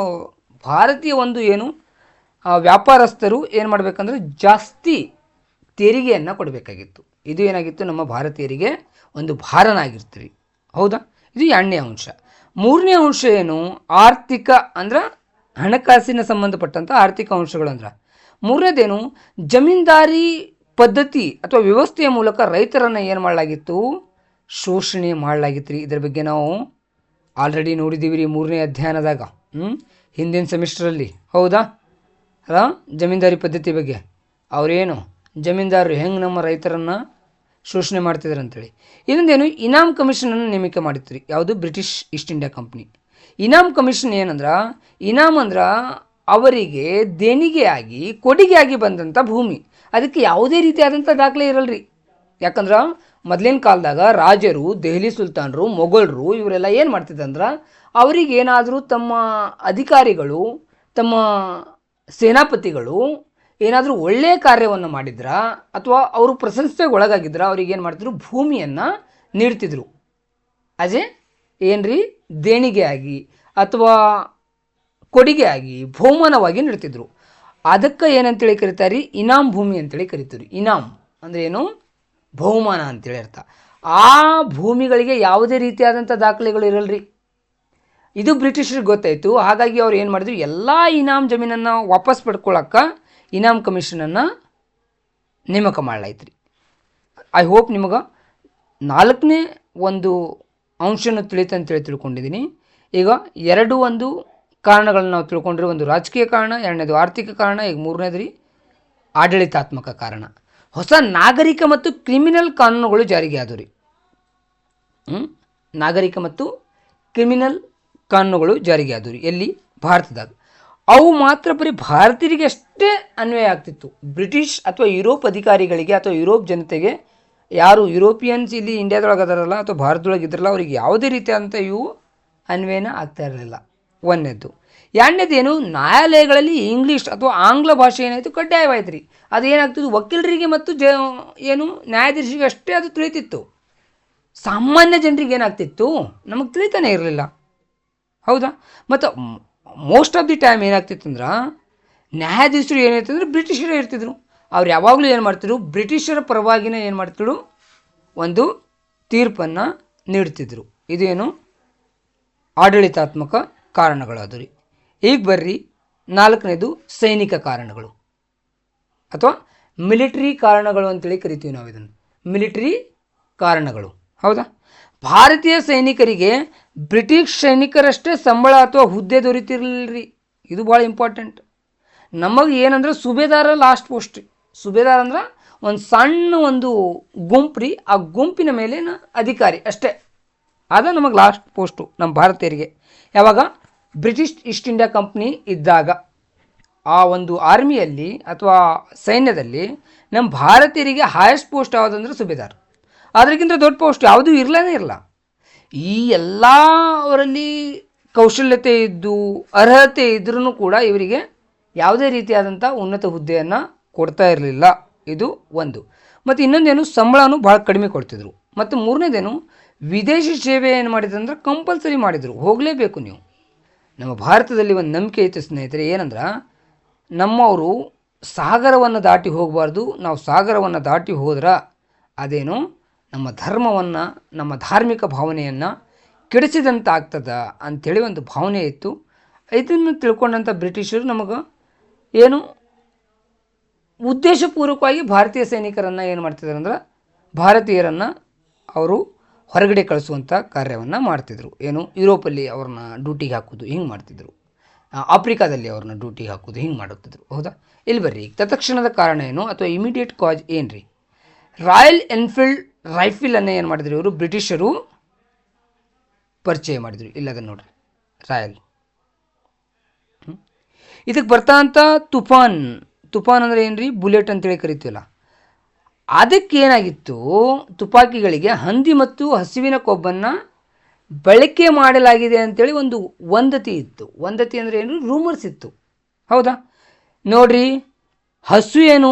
ಭಾರತೀಯ ಒಂದು ಏನು? ವ್ಯಾಪಾರಸ್ಥರು ಏನು ಮಾಡಬೇಕಂದ್ರೆ ಜಾಸ್ತಿ ತೆರಿಗೆಯನ್ನು ಕೊಡಬೇಕಾಗಿತ್ತು. ಇದು ಏನಾಗಿತ್ತು? ನಮ್ಮ ಭಾರತೀಯರಿಗೆ ಒಂದು ಭಾರನ ಆಗಿರ್ತೀರಿ ಹೌದಾ? ಇದು ಎರಡನೇ ಅಂಶ. ಮೂರನೇ ಅಂಶ ಏನು? ಆರ್ಥಿಕ ಅಂದ್ರೆ ಹಣಕಾಸಿನ ಸಂಬಂಧಪಟ್ಟಂಥ ಆರ್ಥಿಕ ಅಂಶಗಳು ಅಂದ್ರೆ. ಮೂರನೇದೇನು? ಜಮೀನ್ದಾರಿ ಪದ್ಧತಿ ಅಥವಾ ವ್ಯವಸ್ಥೆಯ ಮೂಲಕ ರೈತರನ್ನು ಏನು ಮಾಡಲಾಗಿತ್ತು? ಶೋಷಣೆ ಮಾಡಲಾಗಿತ್ತು ರೀ ಇದರ ಬಗ್ಗೆ ನಾವು ಆಲ್ರೆಡಿ ನೋಡಿದ್ದೀವಿ ರೀ ಮೂರನೇ ಅಧ್ಯಯನದಾಗ. ಹ್ಞೂ ಹಿಂದಿನ ಸೆಮಿಸ್ಟ್ರಲ್ಲಿ ಹೌದಾ? ಅಲ್ಲ ಜಮೀನ್ದಾರಿ ಪದ್ಧತಿ ಬಗ್ಗೆ. ಅವರೇನು? ಜಮೀನ್ದಾರರು ಹೆಂಗೆ ನಮ್ಮ ರೈತರನ್ನು ಶೋಷಣೆ ಮಾಡ್ತಿದ್ರು ಅಂತೇಳಿ. ಇನ್ನೊಂದೇನು, ಇನಾಮ್ ಕಮಿಷನನ್ನು ನೇಮಿಕೆ ಮಾಡಿತ್ತು ಯಾವುದು? British East India company. ಇನಾಮ್ ಕಮಿಷನ್ ಏನಂದ್ರೆ, ಇನಾಮ್ ಅಂದ್ರೆ ಅವರಿಗೆ ದೇಣಿಗೆಯಾಗಿ, ಕೊಡುಗೆಯಾಗಿ ಬಂದಂಥ ಭೂಮಿ. ಅದಕ್ಕೆ ಯಾವುದೇ ರೀತಿಯಾದಂಥ ದಾಖಲೆ ಇರಲ್ರಿ. ಯಾಕಂದ್ರೆ, ಮೊದಲಿನ ಕಾಲದಾಗ ರಾಜರು, ದೆಹಲಿ ಸುಲ್ತಾನರು, ಮೊಘಲರು ಇವರೆಲ್ಲ ಏನು ಮಾಡ್ತಿದ್ದಂದ್ರೆ ಅವರಿಗೇನಾದರೂ ತಮ್ಮ ಅಧಿಕಾರಿಗಳು, ತಮ್ಮ ಸೇನಾಪತಿಗಳು ಏನಾದರೂ ಒಳ್ಳೆಯ ಕಾರ್ಯವನ್ನು ಮಾಡಿದ್ರ? ಅಥವಾ ಅವರು ಪ್ರಶಂಸೆಗೆ ಒಳಗಾಗಿದ್ರ ಅವ್ರಿಗೆ ಏನು ಮಾಡ್ತಿದ್ರು? ಭೂಮಿಯನ್ನು ನೀಡ್ತಿದ್ರು. ಅಜೆ, ಏನ್ರಿ? ದೇಣಿಗೆಯಾಗಿ ಅಥವಾ ಆಗಿ ಬಹುಮಾನವಾಗಿ ನೀಡ್ತಿದ್ರು. ಅದಕ್ಕೆ ಏನಂತೇಳಿ ಕರೀತಾರೆ? ಇನಾಮ್ ಭೂಮಿ ಅಂತೇಳಿ ಕರಿತೀವಿ ಇನಾಮ್ ಅಂದರೆ ಏನು? ಬಹುಮಾನ ಅಂತೇಳಿ ಅರ್ಥ. ಆ ಭೂಮಿಗಳಿಗೆ ಯಾವುದೇ ರೀತಿಯಾದಂಥ ದಾಖಲೆಗಳು ಇರಲ್ರಿ. ಇದು ಬ್ರಿಟಿಷರಿಗೆ ಗೊತ್ತಾಯಿತು. ಹಾಗಾಗಿ ಅವ್ರು ಏನು ಮಾಡಿದ್ರು, ಎಲ್ಲ ಇನಾಮ್ ಜಮೀನನ್ನು ವಾಪಸ್ ಪಡ್ಕೊಳ್ಳೋಕೆ ಇನಾಮ್ ಕಮಿಷನನ್ನು ನೇಮಕ ಮಾಡಲಾಯ್ತು ರೀ ಐ ಹೋಪ್ ನಿಮಗೆ ನಾಲ್ಕನೇ ಒಂದು ಅಂಶನ ತಿಳಿತು ಅಂತೇಳಿ ತಿಳ್ಕೊಂಡಿದ್ದೀನಿ ಈಗ ಎರಡು ಒಂದು ಕಾರಣಗಳನ್ನು ನಾವು ತಿಳ್ಕೊಂಡ್ರೆ ಒಂದು ರಾಜಕೀಯ ಕಾರಣ, ಎರಡನೇದು ಆರ್ಥಿಕ ಕಾರಣ, ಈಗ ಮೂರನೇದು ರೀ ಆಡಳಿತಾತ್ಮಕ ಕಾರಣ. ಹೊಸ ನಾಗರಿಕ ಮತ್ತು ಕ್ರಿಮಿನಲ್ ಕಾನೂನುಗಳು ಜಾರಿಗೆ ಆದವು ರೀ? ನಾಗರಿಕ ಮತ್ತು ಕ್ರಿಮಿನಲ್ ಕಾನೂನುಗಳು ಜಾರಿಗೆ ಆದವು ಎಲ್ಲಿ? ಭಾರತದಾಗ. ಅವು ಮಾತ್ರ ಬರೀ ಭಾರತೀಯರಿಗೆ ಅಷ್ಟೇ ಅನ್ವಯ ಆಗ್ತಿತ್ತು. ಬ್ರಿಟಿಷ್ ಅಥವಾ ಯುರೋಪ್ ಅಧಿಕಾರಿಗಳಿಗೆ ಅಥವಾ ಯುರೋಪ್ ಜನತೆಗೆ, ಯಾರು ಯುರೋಪಿಯನ್ಸ್ ಇಲ್ಲಿ ಇಂಡಿಯಾದೊಳಗೆ ಅದಾರಲ್ಲ ಅಥವಾ ಭಾರತದೊಳಗೆ ಇದ್ರಲ್ಲ, ಅವ್ರಿಗೆ ಯಾವುದೇ ರೀತಿಯಾದಂಥ ಇವು ಅನ್ವಯನ ಆಗ್ತಾ ಇರಲಿಲ್ಲ. ಒಂದನೇದ್ದು. ಎರಡನೇದೇನು, ನ್ಯಾಯಾಲಯಗಳಲ್ಲಿ ಇಂಗ್ಲೀಷ್ ಅಥವಾ ಆಂಗ್ಲ ಭಾಷೆ ಏನಾಯಿತು ಕಡ್ಡಾಯವಾಯ್ತು ರೀ. ಅದು ಏನಾಗ್ತಿತ್ತು ವಕೀಲರಿಗೆ ಮತ್ತು ಜ, ಏನು, ನ್ಯಾಯಾಧೀಶರಿಗೆ ಅಷ್ಟೇ ಅದು ತಿಳಿತಿತ್ತು. ಸಾಮಾನ್ಯ ಜನರಿಗೆ ಏನಾಗ್ತಿತ್ತು? ನಮಗೆ ತಿಳಿತಾನೆ ಇರಲಿಲ್ಲ. ಹೌದಾ? ಮತ್ತು ಮೋಸ್ಟ್ ಆಫ್ ದಿ ಟೈಮ್ ಏನಾಗ್ತಿತ್ತು ಅಂದ್ರೆ ನ್ಯಾಯಾಧೀಶರು ಏನಾಯ್ತು ಅಂದ್ರೆ ಬ್ರಿಟಿಷರೇ ಇರ್ತಿದ್ರು. ಅವ್ರು ಯಾವಾಗಲೂ ಏನು ಮಾಡ್ತಿದ್ರು, ಬ್ರಿಟಿಷರ ಪರವಾಗಿನೇ ಏನು ಮಾಡ್ತಿದ್ರು, ಒಂದು ತೀರ್ಪನ್ನು ನೀಡ್ತಿದ್ರು. ಇದೇನು? ಆಡಳಿತಾತ್ಮಕ ಕಾರಣಗಳಾದವು ರೀ ಈಗ ಬರ್ರಿ, ನಾಲ್ಕನೇದು ಸೈನಿಕ ಕಾರಣಗಳು. ಅಥವಾ ಮಿಲಿಟರಿ ಕಾರಣಗಳು ಅಂತೇಳಿ ಕರಿತೀವಿ ನಾವು ಇದನ್ನು ಮಿಲಿಟರಿ ಕಾರಣಗಳು. ಹೌದಾ? ಭಾರತೀಯ ಸೈನಿಕರಿಗೆ ಬ್ರಿಟಿಷ್ ಸೈನಿಕರಷ್ಟೇ ಸಂಬಳ ಅಥವಾ ಹುದ್ದೆ ದೊರೀತಿರ್ಲಿಲ್ಲ ಇದು ಭಾಳ ಇಂಪಾರ್ಟೆಂಟ್ ನಮಗೆ ಏನಂದ್ರೆ ಸುಬೇದಾರ ಲಾಸ್ಟ್ ಪೋಸ್ಟ್ ಸುಬೇದಾರ್ ಅಂದ್ರೆ ಒಂದು ಸಣ್ಣ ಒಂದು ಗುಂಪು ರೀ, ಆ ಗುಂಪಿನ ಮೇಲಿನ ಅಧಿಕಾರಿ ಅಷ್ಟೇ. ಅದ ನಮಗೆ ಲಾಸ್ಟ್ ಪೋಸ್ಟು ನಮ್ಮ ಭಾರತೀಯರಿಗೆ. ಯಾವಾಗ? ಬ್ರಿಟಿಷ್ ಈಸ್ಟ್ ಇಂಡಿಯಾ ಕಂಪ್ನಿ ಇದ್ದಾಗ. ಆ ಒಂದು ಆರ್ಮಿಯಲ್ಲಿ ಅಥವಾ ಸೈನ್ಯದಲ್ಲಿ ನಮ್ಮ ಭಾರತೀಯರಿಗೆ ಹೈಯೆಸ್ಟ್ ಪೋಸ್ಟ್ ಯಾವುದಂದ್ರೆ ಸುಬೇದಾರ್. ಅದಕ್ಕಿಂತ ದೊಡ್ಡ ಪೋಸ್ಟ್ ಯಾವುದೂ ಇರಲೇ ಇರಲ್ಲ ಈ ಎಲ್ಲ ಅವರಲ್ಲಿ ಕೌಶಲ್ಯತೆ ಇದ್ದು ಅರ್ಹತೆ ಇದ್ರೂ ಕೂಡ ಇವರಿಗೆ ಯಾವುದೇ ರೀತಿಯಾದಂಥ ಉನ್ನತ ಹುದ್ದೆಯನ್ನು ಕೊಡ್ತಾ ಇರಲಿಲ್ಲ. ಇದು ಒಂದು. ಮತ್ತು ಇನ್ನೊಂದೇನು, ಸಂಬಳನೂ ಭಾಳ ಕಡಿಮೆ ಕೊಡ್ತಿದ್ರು. ಮತ್ತು ಮೂರನೇದೇನು, ವಿದೇಶಿ ಸೇವೆ ಏನು ಮಾಡಿದ್ರು ಅಂದ್ರೆ ಕಂಪಲ್ಸರಿ ಮಾಡಿದರು. ಹೋಗಲೇಬೇಕು ನೀವು. ನಮ್ಮ ಭಾರತದಲ್ಲಿ ಒಂದು ನಂಬಿಕೆ ಐತೆ ಸ್ನೇಹಿತರೆ, ಏನಂದ್ರೆ ನಮ್ಮವರು ಸಾಗರವನ್ನು ದಾಟಿ ಹೋಗಬಾರ್ದು, ನಾವು ಸಾಗರವನ್ನು ದಾಟಿ ಹೋದ್ರೆ ಅದೇನು ನಮ್ಮ ಧರ್ಮವನ್ನು, ನಮ್ಮ ಧಾರ್ಮಿಕ ಭಾವನೆಯನ್ನು ಕೆಡಿಸಿದಂತ ಆಗ್ತದ ಅಂಥೇಳಿ ಒಂದು ಭಾವನೆ ಇತ್ತು. ಇದನ್ನು ತಿಳ್ಕೊಂಡಂಥ ಬ್ರಿಟಿಷರು ನಮಗೆ ಏನು ಉದ್ದೇಶಪೂರ್ವಕವಾಗಿ ಭಾರತೀಯ ಸೈನಿಕರನ್ನು ಏನು ಮಾಡ್ತಿದ್ರು ಅಂದ್ರೆ ಭಾರತೀಯರನ್ನು ಅವರು ಹೊರಗಡೆ ಕಳಿಸುವಂಥ ಕಾರ್ಯವನ್ನು ಮಾಡ್ತಿದ್ರು. ಏನು ಯುರೋಪಲ್ಲಿ ಅವ್ರನ್ನ ಡ್ಯೂಟಿಗೆ ಹಾಕೋದು ಹಿಂಗೆ ಮಾಡ್ತಿದ್ರು. ಆಫ್ರಿಕಾದಲ್ಲಿ ಅವ್ರನ್ನ ಡ್ಯೂಟಿಗೆ ಹಾಕೋದು ಹಿಂಗೆ ಮಾಡುತ್ತಿದ್ರು. ಹೌದಾ? ಇಲ್ಲಿ ಬರ್ರಿ ತತ್ಕ್ಷಣದ ಕಾರಣ ಏನು, ಅಥವಾ ಇಮಿಡಿಯೇಟ್ ಕಾಜ್ ಏನು ರೀ ರಾಯಲ್ ಎನ್ಫೀಲ್ಡ್ ರೈಫಿಲನ್ನು ಏನು ಮಾಡಿದ್ರು ಇವರು? ಬ್ರಿಟಿಷರು ಪರಿಚಯ ಮಾಡಿದ್ರು. ಇಲ್ಲದ ನೋಡ್ರಿ. ರಾಯಲ್. ಇದಕ್ಕೆ ಬರ್ತಾ ಅಂತ ತುಫಾನ್. ತುಫಾನ್ ಅಂದರೆ ಏನು ರೀ ಬುಲೆಟ್ ಅಂತೇಳಿ ಕರಿತೀವಲ್ಲ. ಅದಕ್ಕೆ ಏನಾಗಿತ್ತು? ತುಪಾಕಿಗಳಿಗೆ ಹಂದಿ ಮತ್ತು ಹಸುವಿನ ಕೊಬ್ಬನ್ನು ಬಳಕೆ ಮಾಡಲಾಗಿದೆ ಅಂತೇಳಿ ಒಂದು ವಂದತಿ ಇತ್ತು. ವಂದತಿ ಅಂದರೆ ಏನು ರೂಮರ್ಸ್ ಇತ್ತು. ಹೌದಾ? ನೋಡ್ರಿ, ಹಸು ಏನು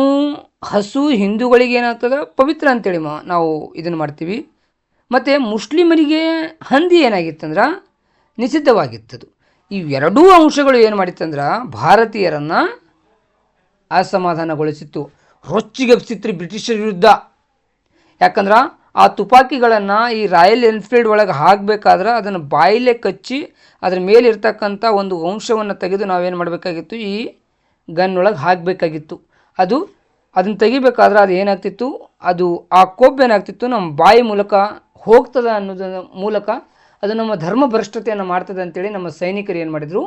ಹಸು ಹಿಂದೂಗಳಿಗೆ ಏನಾಗ್ತದೆ? ಪವಿತ್ರ ಅಂತೇಳಿ ಮಾ ನಾವು ಇದನ್ನು ಮಾಡ್ತೀವಿ. ಮತ್ತು ಮುಸ್ಲಿಮರಿಗೆ ಹಂದಿ ಏನಾಗಿತ್ತಂದ್ರೆ? ನಿಷಿದ್ಧವಾಗಿತ್ತದು. ಇವೆರಡೂ ಅಂಶಗಳು ಏನು ಮಾಡಿತ್ತಂದ್ರೆ? ಭಾರತೀಯರನ್ನು ಅಸಮಾಧಾನಗೊಳಿಸಿತ್ತು. ರೊಚ್ಚಿಗೆಬ್ಸಿತ್ತು ಬ್ರಿಟಿಷರ ವಿರುದ್ಧ. ಯಾಕಂದ್ರೆ ಆ ತುಪಾಕಿಗಳನ್ನು ಈ ರಾಯಲ್ ಎನ್ಫೀಲ್ಡ್ ಒಳಗೆ ಹಾಕಬೇಕಾದ್ರೆ ಅದನ್ನು ಬಾಯಿಲೆ ಕಚ್ಚಿ ಅದ್ರ ಮೇಲಿರ್ತಕ್ಕಂಥ ಒಂದು ಅಂಶವನ್ನು ತೆಗೆದು ನಾವೇನು ಮಾಡಬೇಕಾಗಿತ್ತು? ಈ ಗನ್ ಒಳಗೆ ಹಾಕಬೇಕಾಗಿತ್ತು. ಅದು ಅದನ್ನು ತೆಗಿಬೇಕಾದ್ರೆ ಅದು ಏನಾಗ್ತಿತ್ತು? ಅದು ಆ ಕೊಬ್ಬು ಏನಾಗ್ತಿತ್ತು? ನಮ್ಮ ಬಾಯಿ ಮೂಲಕ ಹೋಗ್ತದೆ ಅನ್ನೋದರ ಮೂಲಕ ಅದು ನಮ್ಮ ಧರ್ಮ ಭ್ರಷ್ಟತೆಯನ್ನು ಮಾಡ್ತದೆ ಅಂತೇಳಿ ನಮ್ಮ ಸೈನಿಕರು ಏನು ಮಾಡಿದರು?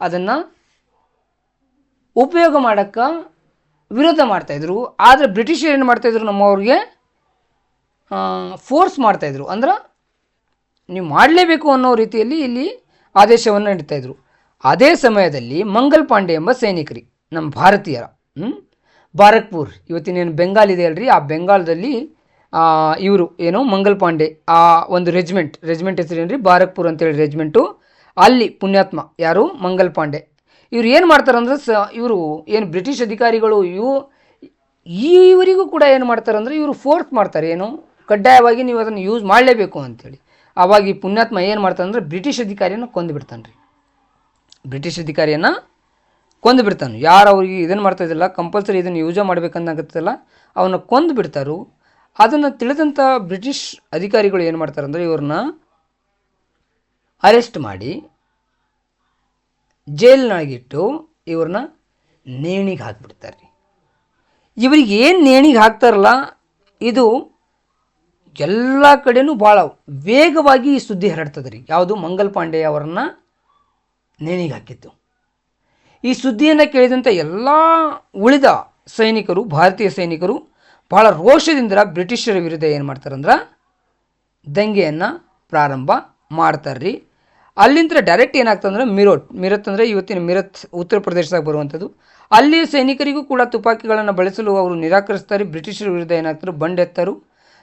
ಅದನ್ನು ಉಪಯೋಗ ಮಾಡೋಕ್ಕೆ ವಿರೋಧ ಮಾಡ್ತಾಯಿದ್ರು ಆದರೆ ಬ್ರಿಟಿಷರು ಏನು ಮಾಡ್ತಾಯಿದ್ರು ನಮ್ಮವ್ರಿಗೆ ಫೋರ್ಸ್ ಮಾಡ್ತಾಯಿದ್ರು ಅಂದ್ರೆ ನೀವು ಮಾಡಲೇಬೇಕು ಅನ್ನೋ ರೀತಿಯಲ್ಲಿ ಇಲ್ಲಿ ಆದೇಶವನ್ನು ನೀಡ್ತಾಯಿದ್ರು ಅದೇ ಸಮಯದಲ್ಲಿ ಮಂಗಲ್ ಪಾಂಡೆ ಎಂಬ ಸೈನಿಕರಿ, ನಮ್ಮ ಭಾರತೀಯರ, ಹ್ಮ್? ಬಾರಕ್ಪುರ್. ಇವತ್ತಿನೇನು ಬೆಂಗಾಲ್ ಇದೆ ಅಲ್ರಿ? ಆ ಬೆಂಗಾಲದಲ್ಲಿ ಇವರು ಏನು ಮಂಗಲ್ ಪಾಂಡೆ ಆ ಒಂದು ರೆಜಿಮೆಂಟ್ ರೆಜಿಮೆಂಟ್ ಹೆಸರು ರೀ ಬಾರಕ್ಪುರ್ ಅಂತೇಳಿ ರೆಜಿಮೆಂಟು ಅಲ್ಲಿ ಪುಣ್ಯಾತ್ಮ ಯಾರು? ಮಂಗಲ್ ಪಾಂಡೆ ಇವ್ರು ಏನು ಮಾಡ್ತಾರಂದ್ರೆ ಸ, ಇವರು ಏನು ಬ್ರಿಟಿಷ್ ಅಧಿಕಾರಿಗಳು, ಇವು ಇವರಿಗೂ ಕೂಡ ಏನು ಮಾಡ್ತಾರಂದ್ರೆ ಇವರು ಫೋರ್ಸ್ ಮಾಡ್ತಾರೆ. ಏನು? ಕಡ್ಡಾಯವಾಗಿ ನೀವು ಅದನ್ನು ಯೂಸ್ ಮಾಡಲೇಬೇಕು ಅಂತೇಳಿ. ಆವಾಗ ಈ ಪುಣ್ಯಾತ್ಮ ಏನು ಮಾಡ್ತಾನಂದ್ರೆ ಬ್ರಿಟಿಷ್ ಅಧಿಕಾರಿಯನ್ನು ಕೊಂದು ಬಿಡ್ತಾನೆ ರೀ ಬ್ರಿಟಿಷ್ ಅಧಿಕಾರಿಯನ್ನು ಕೊಂದು ಬಿಡ್ತಾನೆ. ಯಾರು ಅವ್ರಿಗೆ ಇದನ್ನು ಮಾಡ್ತಾ ಇದ್ದಿಲ್ಲ ಕಂಪಲ್ಸರಿ ಇದನ್ನು ಯೂಸ ಮಾಡ್ಬೇಕಂದಾಗತ್ತಲ್ಲ ಅವನ್ನ ಕೊಂದು ಬಿಡ್ತಾರು. ಅದನ್ನು ತಿಳಿದಂಥ ಬ್ರಿಟಿಷ್ ಅಧಿಕಾರಿಗಳು ಏನು ಮಾಡ್ತಾರಂದ್ರೆ ಇವ್ರನ್ನ ಅರೆಸ್ಟ್ ಮಾಡಿ ಜೈಲಿನಾಗಿಟ್ಟು ಇವ್ರನ್ನ ನೇಣಿಗೆ ಹಾಕಿಬಿಡ್ತಾರೆ. ರೀ ಇವ್ರಿಗೆ ಏನು ನೇಣಿಗೆ ಹಾಕ್ತಾರಲ್ಲ, ಇದು ಎಲ್ಲ ಕಡೆಯೂ ಭಾಳ ವೇಗವಾಗಿ ಈ ಸುದ್ದಿ ಹರಡ್ತದೆ ರೀ. ಯಾವುದು ಮಂಗಲ್ ಪಾಂಡೆ ಅವರನ್ನು ನೇಣಿಗೆ ಹಾಕಿತ್ತು ಈ ಸುದ್ದಿಯನ್ನು ಕೇಳಿದಂಥ ಎಲ್ಲ ಉಳಿದ ಸೈನಿಕರು, ಭಾರತೀಯ ಸೈನಿಕರು ಬಹಳ ರೋಷದಿಂದ ಬ್ರಿಟಿಷರ ವಿರುದ್ಧ ಏನು ಮಾಡ್ತಾರಂದ್ರೆ ದಂಗೆಯನ್ನು ಪ್ರಾರಂಭ ಮಾಡ್ತಾರ್ರಿ. ಅಲ್ಲಿಂದ ಡೈರೆಕ್ಟ್ ಏನಾಗ್ತಂದ್ರೆ ಮಿರೋಟ್ ಮಿರತ್ ಅಂದರೆ ಇವತ್ತಿನ ಮಿರತ್ ಉತ್ತರ ಪ್ರದೇಶದಾಗ ಬರುವಂಥದ್ದು ಅಲ್ಲಿ ಸೈನಿಕರಿಗೂ ಕೂಡ ತುಪಾಕಿಗಳನ್ನು ಬಳಸಲು ಅವರು ನಿರಾಕರಿಸ್ತಾರೆ, ಬ್ರಿಟಿಷರ ವಿರುದ್ಧ ಏನಾಗ್ತಾರೆ ಬಂಡೆತ್ತರು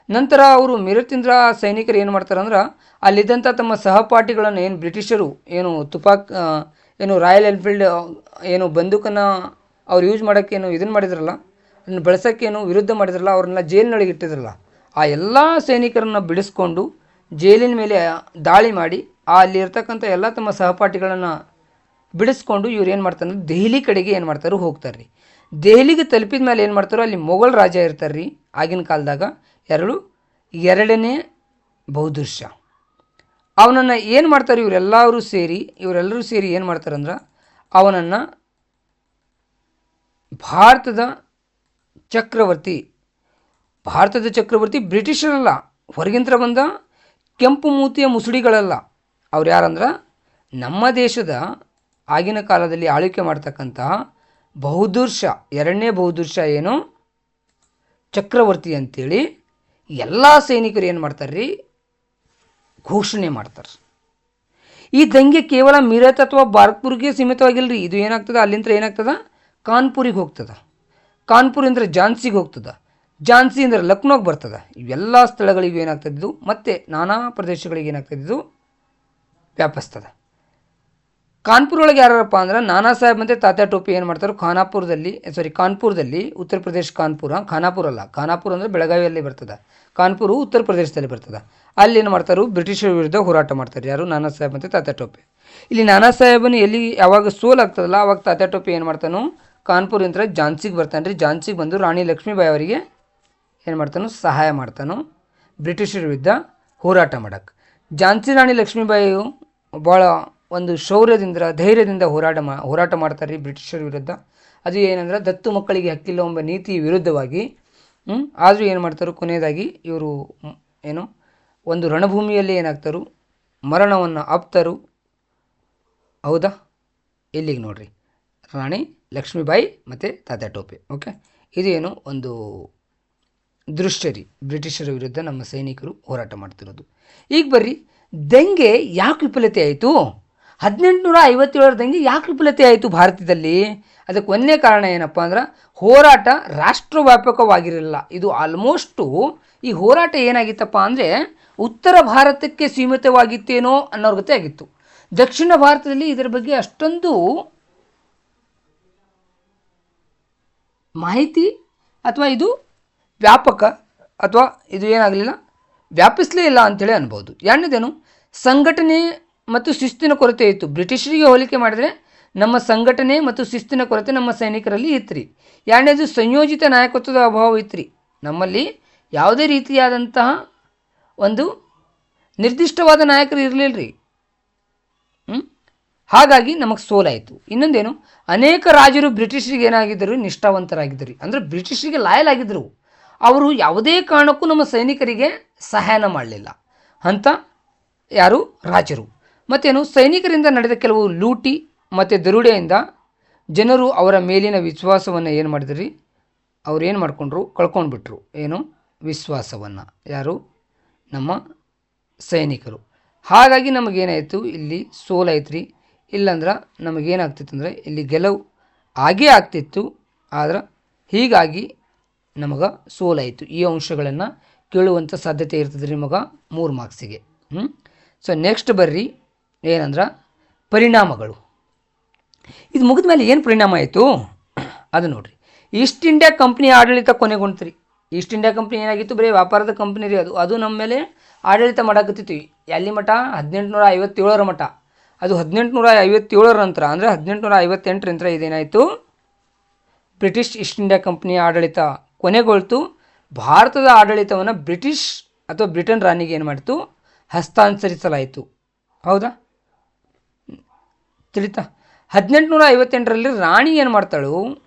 ನಂತರ ಅವರು ಮಿರತ್ತಿಂದ್ರ ಸೈನಿಕರು ಏನು ಮಾಡ್ತಾರೆ ಅಂದ್ರೆ ಅಲ್ಲಿದ್ದಂಥ ತಮ್ಮ ಸಹಪಾಠಿಗಳನ್ನು ಏನು ಬ್ರಿಟಿಷರು ಏನು ತುಪಾಕ್ ಏನು ರಾಯಲ್ ಎನ್ಫೀಲ್ಡ್, ಏನು ಬಂದೂಕನ್ನು ಅವ್ರು ಯೂಸ್ ಮಾಡೋಕ್ಕೆ ಏನು ಇದನ್ನು ಮಾಡಿದ್ರಲ್ಲ ಅದನ್ನು ಬಳಸೋಕ್ಕೇನು ವಿರುದ್ಧ ಮಾಡಿದ್ರಲ್ಲ ಅವ್ರನ್ನ ಜೈಲಿನೊಳಗೆ ಇಟ್ಟಿದ್ರಲ್ಲ, ಆ ಎಲ್ಲ ಸೈನಿಕರನ್ನು ಬಿಡಿಸ್ಕೊಂಡು ಜೈಲಿನ ಮೇಲೆ ದಾಳಿ ಮಾಡಿ ಅಲ್ಲಿ ಇರ್ತಕ್ಕಂಥ ಎಲ್ಲ ತಮ್ಮ ಸಹಪಾಠಿಗಳನ್ನು ಬಿಡಿಸ್ಕೊಂಡು ಇವ್ರು ಏನು ಮಾಡ್ತಾರೆ ದೆಹಲಿ ಕಡೆಗೆ ಏನು ಮಾಡ್ತಾರೆ ಹೋಗ್ತಾರೆ ರೀ ದೆಹಲಿಗೆ ತಲುಪಿದ ಮೇಲೆ ಏನು ಮಾಡ್ತಾರೋ ಅಲ್ಲಿ ಮೊಘಲ್ ರಾಜ ಇರ್ತಾರೆ ರೀ ಆಗಿನ ಕಾಲದಾಗ, ಎರಡು, ಎರಡನೇ ಬಹುದೃಶ್ಯ. ಅವನನ್ನು ಏನು ಮಾಡ್ತಾರೆ ಇವರೆಲ್ಲರೂ ಸೇರಿ ಇವರೆಲ್ಲರೂ ಸೇರಿ ಏನು ಮಾಡ್ತಾರಂದ್ರೆ ಅವನನ್ನು ಭಾರತದ ಚಕ್ರವರ್ತಿ ಭಾರತದ ಚಕ್ರವರ್ತಿ ಬ್ರಿಟಿಷರಲ್ಲ ಹೊರಗಿಂತ್ರ ಬಂದ ಕೆಂಪು ಮೂತಿಯ ಮುಸುಡಿಗಳಲ್ಲ, ಅವ್ರು ಯಾರಂದ್ರೆ ನಮ್ಮ ದೇಶದ ಆಗಿನ ಕಾಲದಲ್ಲಿ ಆಳ್ವಿಕೆ ಮಾಡ್ತಕ್ಕಂತಹ ಬಹುದೂರ್ಷ ಎರಡನೇ ಬಹುದೂರ್ಷ ಏನು? ಚಕ್ರವರ್ತಿ ಅಂತೇಳಿ, ಎಲ್ಲ ಸೈನಿಕರು ಏನು ಮಾಡ್ತಾರೆ ರೀ ಘೋಷಣೆ ಮಾಡ್ತಾರೆ. ಈ ದಂಗೆ ಕೇವಲ ಮೀರತ್ ಅಥವಾ ಬಾರ್ಕ್ಪುರ್ಗೆ ಸೀಮಿತವಾಗಿಲ್ಲ ರೀ ಇದು ಏನಾಗ್ತದೆ? ಅಲ್ಲಿಂದ ಏನಾಗ್ತದ? ಕಾನ್ಪುರಿಗೆ ಹೋಗ್ತದೆ. ಕಾನ್ಪುರ್ ಅಂದರೆ ಝಾನ್ಸಿಗೆ ಹೋಗ್ತದೆ. ಝಾನ್ಸಿ ಅಂದ್ರೆ ಲಕ್ನೋಗೆ ಬರ್ತದ. ಇವೆಲ್ಲ ಸ್ಥಳಗಳಿಗೂ ಏನಾಗ್ತದಿದ್ದು ಮತ್ತು ನಾನಾ ಪ್ರದೇಶಗಳಿಗೆ ಏನಾಗ್ತದಿದ್ದು ವ್ಯಾಪಿಸ್ತದ. ಕಾನ್ಪುರ್ ಒಳಗೆ ಯಾರಪ್ಪ ಅಂದ್ರೆ ನಾನಾ ಸಾಹೇಬ್ ಮತ್ತು ತಾತ್ಯಾ ಟೋಪಿ ಏನು ಮಾಡ್ತಾರೆ? ಖಾನಾಪುರದಲ್ಲಿ ಸಾರಿ ಕಾನ್ಪುರದಲ್ಲಿ, ಉತ್ತರ ಪ್ರದೇಶ ಕಾನ್ಪುರ ಖಾನಾಪುರ ಅಲ್ಲ ಖಾನಾಪುರ ಅಂದರೆ ಬೆಳಗಾವಿಯಲ್ಲಿ ಬರ್ತದೆ. ಕಾನ್ಪುರ ಉತ್ತರ ಪ್ರದೇಶದಲ್ಲಿ ಬರ್ತದೆ. ಅಲ್ಲಿ ಏನು ಮಾಡ್ತಾರೆ? ಬ್ರಿಟಿಷರ ವಿರುದ್ಧ ಹೋರಾಟ ಮಾಡ್ತಾರೆ. ಯಾರು? ನಾನಾ ಸಾಹೇಬ್ ಮತ್ತು ತಾತ್ಯಾ ಟೋಪಿ. ಇಲ್ಲಿ ನಾನಾ ಸಾಹೇಬನು ಎಲ್ಲಿ, ಯಾವಾಗ ಸೋಲ್ ಆಗ್ತದಲ್ಲ, ಅವಾಗ ತಾತ್ಯಾ ಟೋಪಿ ಏನು ಮಾಡ್ತಾನು? ಕಾನ್ಪುರದಿಂದ ಝಾನ್ಸಿಗೆ ಬರ್ತಾನೆ ರೀ. ಝಾನ್ಸಿಗೆ ಬಂದು ರಾಣಿ ಲಕ್ಷ್ಮೀಬಾಯಿ ಅವರಿಗೆ ಏನು ಮಾಡ್ತಾನು? ಸಹಾಯ ಮಾಡ್ತಾನು. ಬ್ರಿಟಿಷರ ವಿರುದ್ಧ ಹೋರಾಟ ಮಾಡಕ್ಕೆ ಝಾನ್ಸಿ ರಾಣಿ ಲಕ್ಷ್ಮೀಬಾಯಿಯು ಭಾಳ ಒಂದು ಶೌರ್ಯದಿಂದ, ಧೈರ್ಯದಿಂದ ಹೋರಾಟ ಮಾ, ಹೋರಾಟ ಮಾಡ್ತಾರೆ ಬ್ರಿಟಿಷರ ವಿರುದ್ಧ. ಅದು ಏನಂದ್ರೆ, ದತ್ತು ಮಕ್ಕಳಿಗೆ ಹಕ್ಕಿಲ್ಲ ಎಂಬ ನೀತಿ ವಿರುದ್ಧವಾಗಿ ಆದರೂ ಏನು ಮಾಡ್ತಾರೋ, ಕೊನೆಯದಾಗಿ ಇವರು ಏನು, ಒಂದು ರಣಭೂಮಿಯಲ್ಲಿ ಏನಾಗ್ತಾರೋ, ಮರಣವನ್ನು ಆಪ್ತರು. ಹೌದಾ? ಇಲ್ಲಿಗೆ ನೋಡ್ರಿ. ರಾಣಿ ಲಕ್ಷ್ಮೀಬಾಯಿ ಮತ್ತು ತಾತ ಟೋಪೆ, ಓಕೆ? ಇದೇನು ಒಂದು ದೃಷ್ಟರಿ ಬ್ರಿಟಿಷರ ವಿರುದ್ಧ ನಮ್ಮ ಸೈನಿಕರು ಹೋರಾಟ ಮಾಡ್ತಿರೋದು. ಈಗ ಬರ್ರಿ, ದಂಗೆ ಯಾಕೆ ವಿಫಲತೆ ಆಯಿತು? ಹದಿನೆಂಟುನೂರ ಐವತ್ತೇಳರ ದಂಗೆ ಯಾಕೆ ವಿಫಲತೆ ಆಯಿತು ಭಾರತದಲ್ಲಿ? ಅದಕ್ಕೆ ಒಂದೇ ಕಾರಣ ಏನಪ್ಪ ಅಂದ್ರೆ ಹೋರಾಟ ರಾಷ್ಟ್ರವ್ಯಾಪಕವಾಗಿರಲಿಲ್ಲ. ಇದು ಆಲ್ಮೋಸ್ಟು ಈ ಹೋರಾಟ ಏನಾಗಿತ್ತಪ್ಪ ಅಂದರೆ ಉತ್ತರ ಭಾರತಕ್ಕೆ ಸೀಮಿತವಾಗಿತ್ತೇನೋ ಅನ್ನೋರ ಗತೆ ಆಗಿತ್ತು. ದಕ್ಷಿಣ ಭಾರತದಲ್ಲಿ ಇದರ ಬಗ್ಗೆ ಅಷ್ಟೊಂದು ಮಾಹಿತಿ ಅಥವಾ ಇದು ವ್ಯಾಪಕ ಅಥವಾ ಇದು ಏನಾಗಲಿಲ್ಲ, ವ್ಯಾಪಿಸಲೇ ಇಲ್ಲ ಅಂಥೇಳಿ ಅನ್ಬೋದು. ಎರಡನೇದೇನು ಸಂಘಟನೆ ಮತ್ತು ಶಿಸ್ತಿನ ಕೊರತೆ ಇತ್ತು. ಬ್ರಿಟಿಷರಿಗೆ ಹೋಲಿಕೆ ಮಾಡಿದರೆ ನಮ್ಮ ಸಂಘಟನೆ ಮತ್ತು ಶಿಸ್ತಿನ ಕೊರತೆ ನಮ್ಮ ಸೈನಿಕರಲ್ಲಿ ಇತ್ತು ಎರಡನೇದು ಸಂಯೋಜಿತ ನಾಯಕತ್ವದ ಅಭಾವ ಇತ್ತು ನಮ್ಮಲ್ಲಿ ಯಾವುದೇ ರೀತಿಯಾದಂತಹ ಒಂದು ನಿರ್ದಿಷ್ಟವಾದ ನಾಯಕರು ಇರಲಿಲ್ಲ ರೀ? ಹಾಗಾಗಿ ನಮಗೆ ಸೋಲಾಯಿತು. ಇನ್ನೊಂದೇನು, ಅನೇಕ ರಾಜರು ಬ್ರಿಟಿಷರಿಗೆ ಏನಾಗಿದ್ದರು? ನಿಷ್ಠಾವಂತರಾಗಿದ್ದರು. ಅಂದರೆ ಬ್ರಿಟಿಷರಿಗೆ ಲಾಯಲ್ ಆಗಿದ್ದರು ಅವರು ಯಾವುದೇ ಕಾರಣಕ್ಕೂ ನಮ್ಮ ಸೈನಿಕರಿಗೆ ಸಹಾಯನ ಮಾಡಲಿಲ್ಲ. ಅಂತ ಯಾರು? ರಾಜರು. ಮತ್ತೇನು, ಸೈನಿಕರಿಂದ ನಡೆದ ಕೆಲವು ಲೂಟಿ ಮತ್ತು ದರುಡೆಯಿಂದ ಜನರು ಅವರ ಮೇಲಿನ ವಿಶ್ವಾಸವನ್ನು ಏನು ಮಾಡಿದ್ರಿ? ಅವ್ರು ಏನು ಮಾಡಿಕೊಂಡ್ರು? ಕಳ್ಕೊಂಡ್ಬಿಟ್ರು. ಏನು? ವಿಶ್ವಾಸವನ್ನು. ಯಾರು? ನಮ್ಮ ಸೈನಿಕರು. ಹಾಗಾಗಿ ನಮಗೇನಾಯಿತು? ಇಲ್ಲಿ ಸೋಲಾಯ್ತು ಇಲ್ಲಾಂದ್ರೆ ನಮಗೇನಾಗ್ತಿತ್ತು ಅಂದರೆ ಇಲ್ಲಿ ಗೆಲುವು ಆಗೇ ಆಗ್ತಿತ್ತು. ಆದ್ರೆ ಹೀಗಾಗಿ ನಮಗೆ ಸೋಲಾಯಿತು ಈ ಅಂಶಗಳನ್ನು ಕೇಳುವಂಥ ಸಾಧ್ಯತೆ ಇರ್ತದೆ ರೀ ನಿಮಗೆ ಮೂರು ಮಾರ್ಕ್ಸಿಗೆ ಹ್ಞೂ ಸೊ ನೆಕ್ಸ್ಟ್ ಬರ್ರಿ. ಏನಂದ್ರೆ ಪರಿಣಾಮಗಳು. ಇದು ಮುಗಿದ ಮೇಲೆ ಏನು ಪರಿಣಾಮ ಆಯಿತು? ಅದು ನೋಡಿರಿ. ಈಸ್ಟ್ ಇಂಡಿಯಾ ಕಂಪ್ನಿ ಆಡಳಿತ ಕೊನೆಗೊಂಡ್ತು ರೀ ಈಸ್ಟ್ ಇಂಡಿಯಾ ಕಂಪ್ನಿ ಏನಾಗಿತ್ತು? ಬರೀ ವ್ಯಾಪಾರದ ಕಂಪ್ನಿ ರೀ ಅದು. ಅದು ನಮ್ಮ ಮೇಲೆ ಆಡಳಿತ ಮಾಡಕತ್ತಿತ್ತು. ಎಲ್ಲಿ ಮಠ? ಹದಿನೆಂಟುನೂರ ಐವತ್ತೇಳರ ಮಠ. ಅದು ಹದಿನೆಂಟುನೂರ ಐವತ್ತೇಳರ ನಂತರ, ಅಂದರೆ ಹದಿನೆಂಟುನೂರ ಐವತ್ತೆಂಟರ ನಂತರ ಇದೇನಾಯಿತು? ಬ್ರಿಟಿಷ್ ಈಸ್ಟ್ ಇಂಡಿಯಾ ಕಂಪ್ನಿ ಆಡಳಿತ ಕೊನೆಗೊಳ್ತು. ಭಾರತದ ಆಡಳಿತವನ್ನು ಬ್ರಿಟಿಷ್ ಅಥವಾ ಬ್ರಿಟನ್ ರಾಣಿಗೆ ಏನು ಮಾಡಿತು? ಹಸ್ತಾಂತರಿಸಲಾಯಿತು. ಹೌದಾ? ತಿಳಿತಾ. ಹದಿನೆಂಟುನೂರ ಐವತ್ತೆಂಟರಲ್ಲಿ ರಾಣಿ ಏನು ಮಾಡ್ತಾಳು?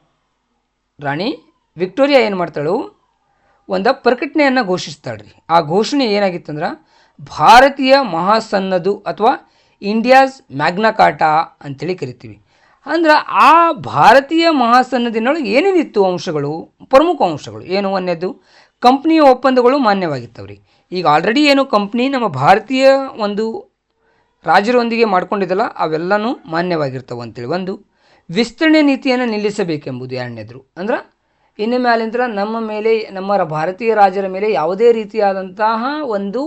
ರಾಣಿ ವಿಕ್ಟೋರಿಯಾ ಏನು ಮಾಡ್ತಾಳು? ಒಂದು ಪ್ರಕಟಣೆಯನ್ನು ಘೋಷಿಸ್ತಾಳ್ರಿ. ಆ ಘೋಷಣೆ ಏನಾಗಿತ್ತಂದ್ರೆ, ಭಾರತೀಯ ಮಹಾಸನ್ನದು ಅಥವಾ ಇಂಡಿಯಾಸ್ ಮ್ಯಾಗ್ನಾ ಕಾಟಾ ಅಂತೇಳಿ ಕರಿತೀವಿ. ಅಂದ್ರೆ ಆ ಭಾರತೀಯ ಮಹಾಸನ್ನದಿನೊಳಗೆ ಏನೇನಿತ್ತು ಅಂಶಗಳು? ಪ್ರಮುಖ ಅಂಶಗಳು. ಏನು ಒಂದೇದು ಕಂಪ್ನಿಯ ಒಪ್ಪಂದಗಳು ಮಾನ್ಯವಾಗಿತ್ತವ್ರಿ. ಈಗ ಆಲ್ರೆಡಿ ಏನು ಕಂಪ್ನಿ ನಮ್ಮ ಭಾರತೀಯ ಒಂದು ರಾಜರೊಂದಿಗೆ ಮಾಡ್ಕೊಂಡಿದ್ದಲ್ಲ, ಅವೆಲ್ಲನೂ ಮಾನ್ಯವಾಗಿರ್ತವೆ ಅಂತೇಳಿ. ಒಂದು, ವಿಸ್ತರಣೆ ನೀತಿಯನ್ನು ನಿಲ್ಲಿಸಬೇಕೆಂಬುದು ಎರಡನೇದ್ರು ಅಂದ್ರೆ, ಇನ್ನು ಮ್ಯಾಲಿಂದ ನಮ್ಮ ಮೇಲೆ, ನಮ್ಮ ಭಾರತೀಯ ರಾಜರ ಮೇಲೆ ಯಾವುದೇ ರೀತಿಯಾದಂತಹ ಒಂದು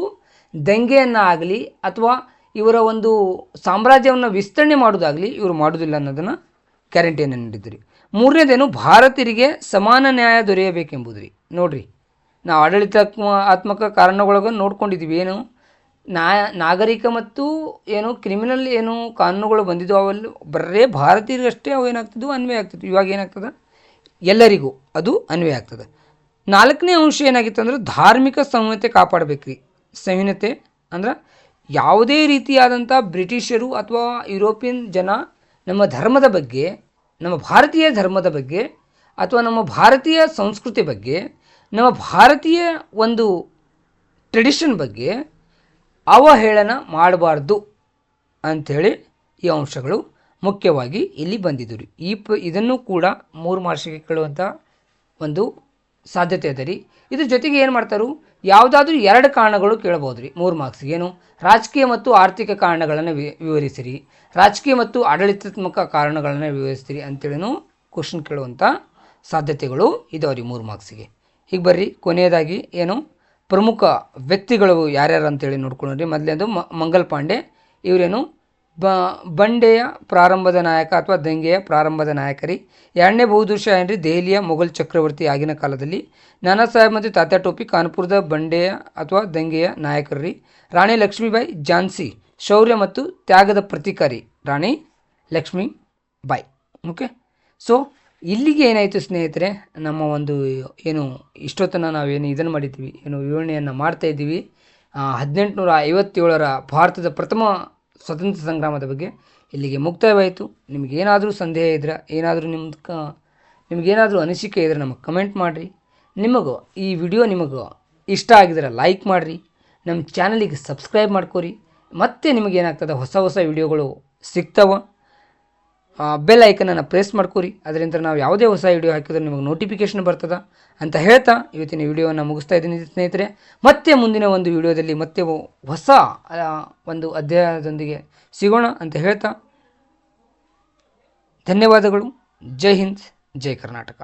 ದಂಗೆಯನ್ನು ಆಗಲಿ, ಅಥವಾ ಇವರ ಒಂದು ಸಾಮ್ರಾಜ್ಯವನ್ನು ವಿಸ್ತರಣೆ ಮಾಡೋದಾಗಲಿ ಇವರು ಮಾಡೋದಿಲ್ಲ ಅನ್ನೋದನ್ನು ಗ್ಯಾರಂಟಿಯನ್ನು ನೀಡಿದ್ರಿ. ಮೂರನೇದೇನು, ಭಾರತೀಯರಿಗೆ ಸಮಾನ ನ್ಯಾಯ ದೊರೆಯಬೇಕೆಂಬುದು ರೀ ನೋಡ್ರಿ, ನಾವು ಆಡಳಿತಾತ್ಮಕ ಕಾರಣಗಳೊಳಗೆ ನೋಡ್ಕೊಂಡಿದ್ದೀವಿ. ಏನು? ನಾ ನಾಗರಿಕ ಮತ್ತು ಏನು ಕ್ರಿಮಿನಲ್ ಏನು ಕಾನೂನುಗಳು ಬಂದಿದ್ದು ಅವಲ್ಲಿ ಬರೇ ಭಾರತೀಯರಿಗಷ್ಟೇ ಅವು ಏನಾಗ್ತಿದ್ವು, ಅನ್ವಯ ಆಗ್ತಿತ್ತು ಇವಾಗ ಏನಾಗ್ತದೆ? ಎಲ್ಲರಿಗೂ ಅದು ಅನ್ವಯ ಆಗ್ತದೆ. ನಾಲ್ಕನೇ ಅಂಶ ಏನಾಗಿತ್ತು ಅಂದ್ರೆ ಧಾರ್ಮಿಕ ಸಂಹಿತೆ ಕಾಪಾಡಬೇಕ್ರಿ. ಸಂಹಿತೆ ಅಂದ್ರೆ ಯಾವುದೇ ರೀತಿಯಾದಂಥ ಬ್ರಿಟಿಷರು ಅಥವಾ ಯುರೋಪಿಯನ್ ಜನ ನಮ್ಮ ಧರ್ಮದ ಬಗ್ಗೆ, ನಮ್ಮ ಭಾರತೀಯ ಧರ್ಮದ ಬಗ್ಗೆ ಅಥವಾ ನಮ್ಮ ಭಾರತೀಯ ಸಂಸ್ಕೃತಿ ಬಗ್ಗೆ, ನಮ್ಮ ಭಾರತೀಯ ಒಂದು ಟ್ರೆಡಿಷನ್ ಬಗ್ಗೆ ಅವಹೇಳನ ಮಾಡಬಾರ್ದು ಅಂಥೇಳಿ ಈ ಅಂಶಗಳು ಮುಖ್ಯವಾಗಿ ಇಲ್ಲಿ ಬಂದಿದ್ದು ರೀ ಈ ಪ, ಇದನ್ನು ಕೂಡ ಮೂರು ಮಾರ್ಷಿಗೆ ಕೇಳುವಂಥ ಒಂದು ಸಾಧ್ಯತೆ ಅದ ರೀ ಇದ್ರ ಜೊತೆಗೆ ಏನು ಮಾಡ್ತಾರು? ಯಾವುದಾದ್ರೂ ಎರಡು ಕಾರಣಗಳು ಕೇಳಬಹುದು ರೀ ಮೂರು ಮಾರ್ಕ್ಸ್ಗೆ ಏನು? ರಾಜಕೀಯ ಮತ್ತು ಆರ್ಥಿಕ ಕಾರಣಗಳನ್ನು ವಿವರಿಸಿರಿ. ರಾಜಕೀಯ ಮತ್ತು ಆಡಳಿತಾತ್ಮಕ ಕಾರಣಗಳನ್ನು ವಿವರಿಸಿರಿ ಅಂತೇಳಿನೂ ಕ್ವಶನ್ ಕೇಳುವಂಥ ಸಾಧ್ಯತೆಗಳು ಇದಾವೆ ರೀ ಮೂರು ಮಾರ್ಕ್ಸಿಗೆ. ಈಗ ಬರ್ರಿ. ಕೊನೆಯದಾಗಿ ಏನು? ಪ್ರಮುಖ ವ್ಯಕ್ತಿಗಳು ಯಾರ್ಯಾರು ಅಂತೇಳಿ ನೋಡ್ಕೊಂಡ್ರಿ ಮೊದಲೇದು ಮ, ಮಂಗಲ್ ಪಾಂಡೆ, ಇವರೇನು ಬ, ಬಂಡೆಯ ಪ್ರಾರಂಭದ ನಾಯಕ ಅಥವಾ ದಂಗೆಯ ಪ್ರಾರಂಭದ ನಾಯಕರಿ. ಎರಡನೇ ಬಹುದೂರ್ ಏನ್ರಿ, ದೆಹಲಿಯ ಮೊಘಲ್ ಚಕ್ರವರ್ತಿ ಆಗಿನ ಕಾಲದಲ್ಲಿ. ನಾನಾ ಸಾಹೇಬ್ ಮತ್ತು ತಾತ್ಯಾ ಟೋಪಿ ಕಾನ್ಪುರದ ಬಂಡೆಯ ಅಥವಾ ದಂಗೆಯ ನಾಯಕರ್ರಿ. ರಾಣಿ ಲಕ್ಷ್ಮೀಬಾಯಿ ಝಾನ್ಸಿ ಶೌರ್ಯ ಮತ್ತು ತ್ಯಾಗದ ಪ್ರತಿಕಾರಿ ರಾಣಿ ಲಕ್ಷ್ಮೀಬಾಯಿ. ಓಕೆ? ಸೊ ಇಲ್ಲಿಗೆ ಏನಾಯಿತು ಸ್ನೇಹಿತರೆ, ನಮ್ಮ ಒಂದು ಏನು ಇಷ್ಟೊತ್ತನ ನಾವೇನು ಇದನ್ನು ಮಾಡಿದ್ದೀವಿ, ಏನು ವಿವರಣೆಯನ್ನು ಮಾಡ್ತಾ ಇದ್ದೀವಿ. ಹದಿನೆಂಟುನೂರ ಐವತ್ತೇಳರ ಭಾರತದ ಪ್ರಥಮ ಸ್ವತಂತ್ರ ಸಂಗ್ರಾಮದ ಬಗ್ಗೆ ಇಲ್ಲಿಗೆ ಮುಕ್ತಾಯವಾಯಿತು. ನಿಮಗೇನಾದರೂ ಸಂದೇಹ ಇದ್ರೆ, ಏನಾದರೂ ನಿಮ್ದು ಕ ನಿಮಗೇನಾದರೂ ಅನಿಸಿಕೆ ಇದ್ರೆ ನಮಗೆ ಕಮೆಂಟ್ ಮಾಡಿರಿ. ನಿಮಗೆ, ಈ ವಿಡಿಯೋ ನಿಮಗೆ ಇಷ್ಟ ಆಗಿದ್ರೆ ಲೈಕ್ ಮಾಡಿರಿ. ನಮ್ಮ ಚಾನಲಿಗೆ ಸಬ್ಸ್ಕ್ರೈಬ್ ಮಾಡ್ಕೊರಿ. ಮತ್ತೆ ನಿಮಗೇನಾಗ್ತದೆ ಹೊಸ ಹೊಸ ವಿಡಿಯೋಗಳು ಸಿಗ್ತಾವೆ. ಬೆಲ್ ಐಕನನ್ನು ಪ್ರೆಸ್ ಮಾಡ್ಕೊರಿ. ಅದರಿಂದ ನಾವು ಯಾವುದೇ ಹೊಸ ವಿಡಿಯೋ ಹಾಕಿದ್ರೆ ನಿಮಗೆ ನೋಟಿಫಿಕೇಶನ್ ಬರ್ತದ. ಅಂತ ಹೇಳ್ತಾ ಇವತ್ತಿನ ವಿಡಿಯೋವನ್ನು ಮುಗಿಸ್ತಾ ಇದ್ದೀನಿ ಸ್ನೇಹಿತರೆ. ಮತ್ತೆ ಮುಂದಿನ ಒಂದು ವಿಡಿಯೋದಲ್ಲಿ ಮತ್ತೆ ಹೊಸ ಒಂದು ಅಧ್ಯಾಯದೊಂದಿಗೆ ಸಿಗೋಣ ಅಂತ ಹೇಳ್ತಾ. ಧನ್ಯವಾದಗಳು. ಜೈ ಹಿಂದ್, ಜೈ ಕರ್ನಾಟಕ.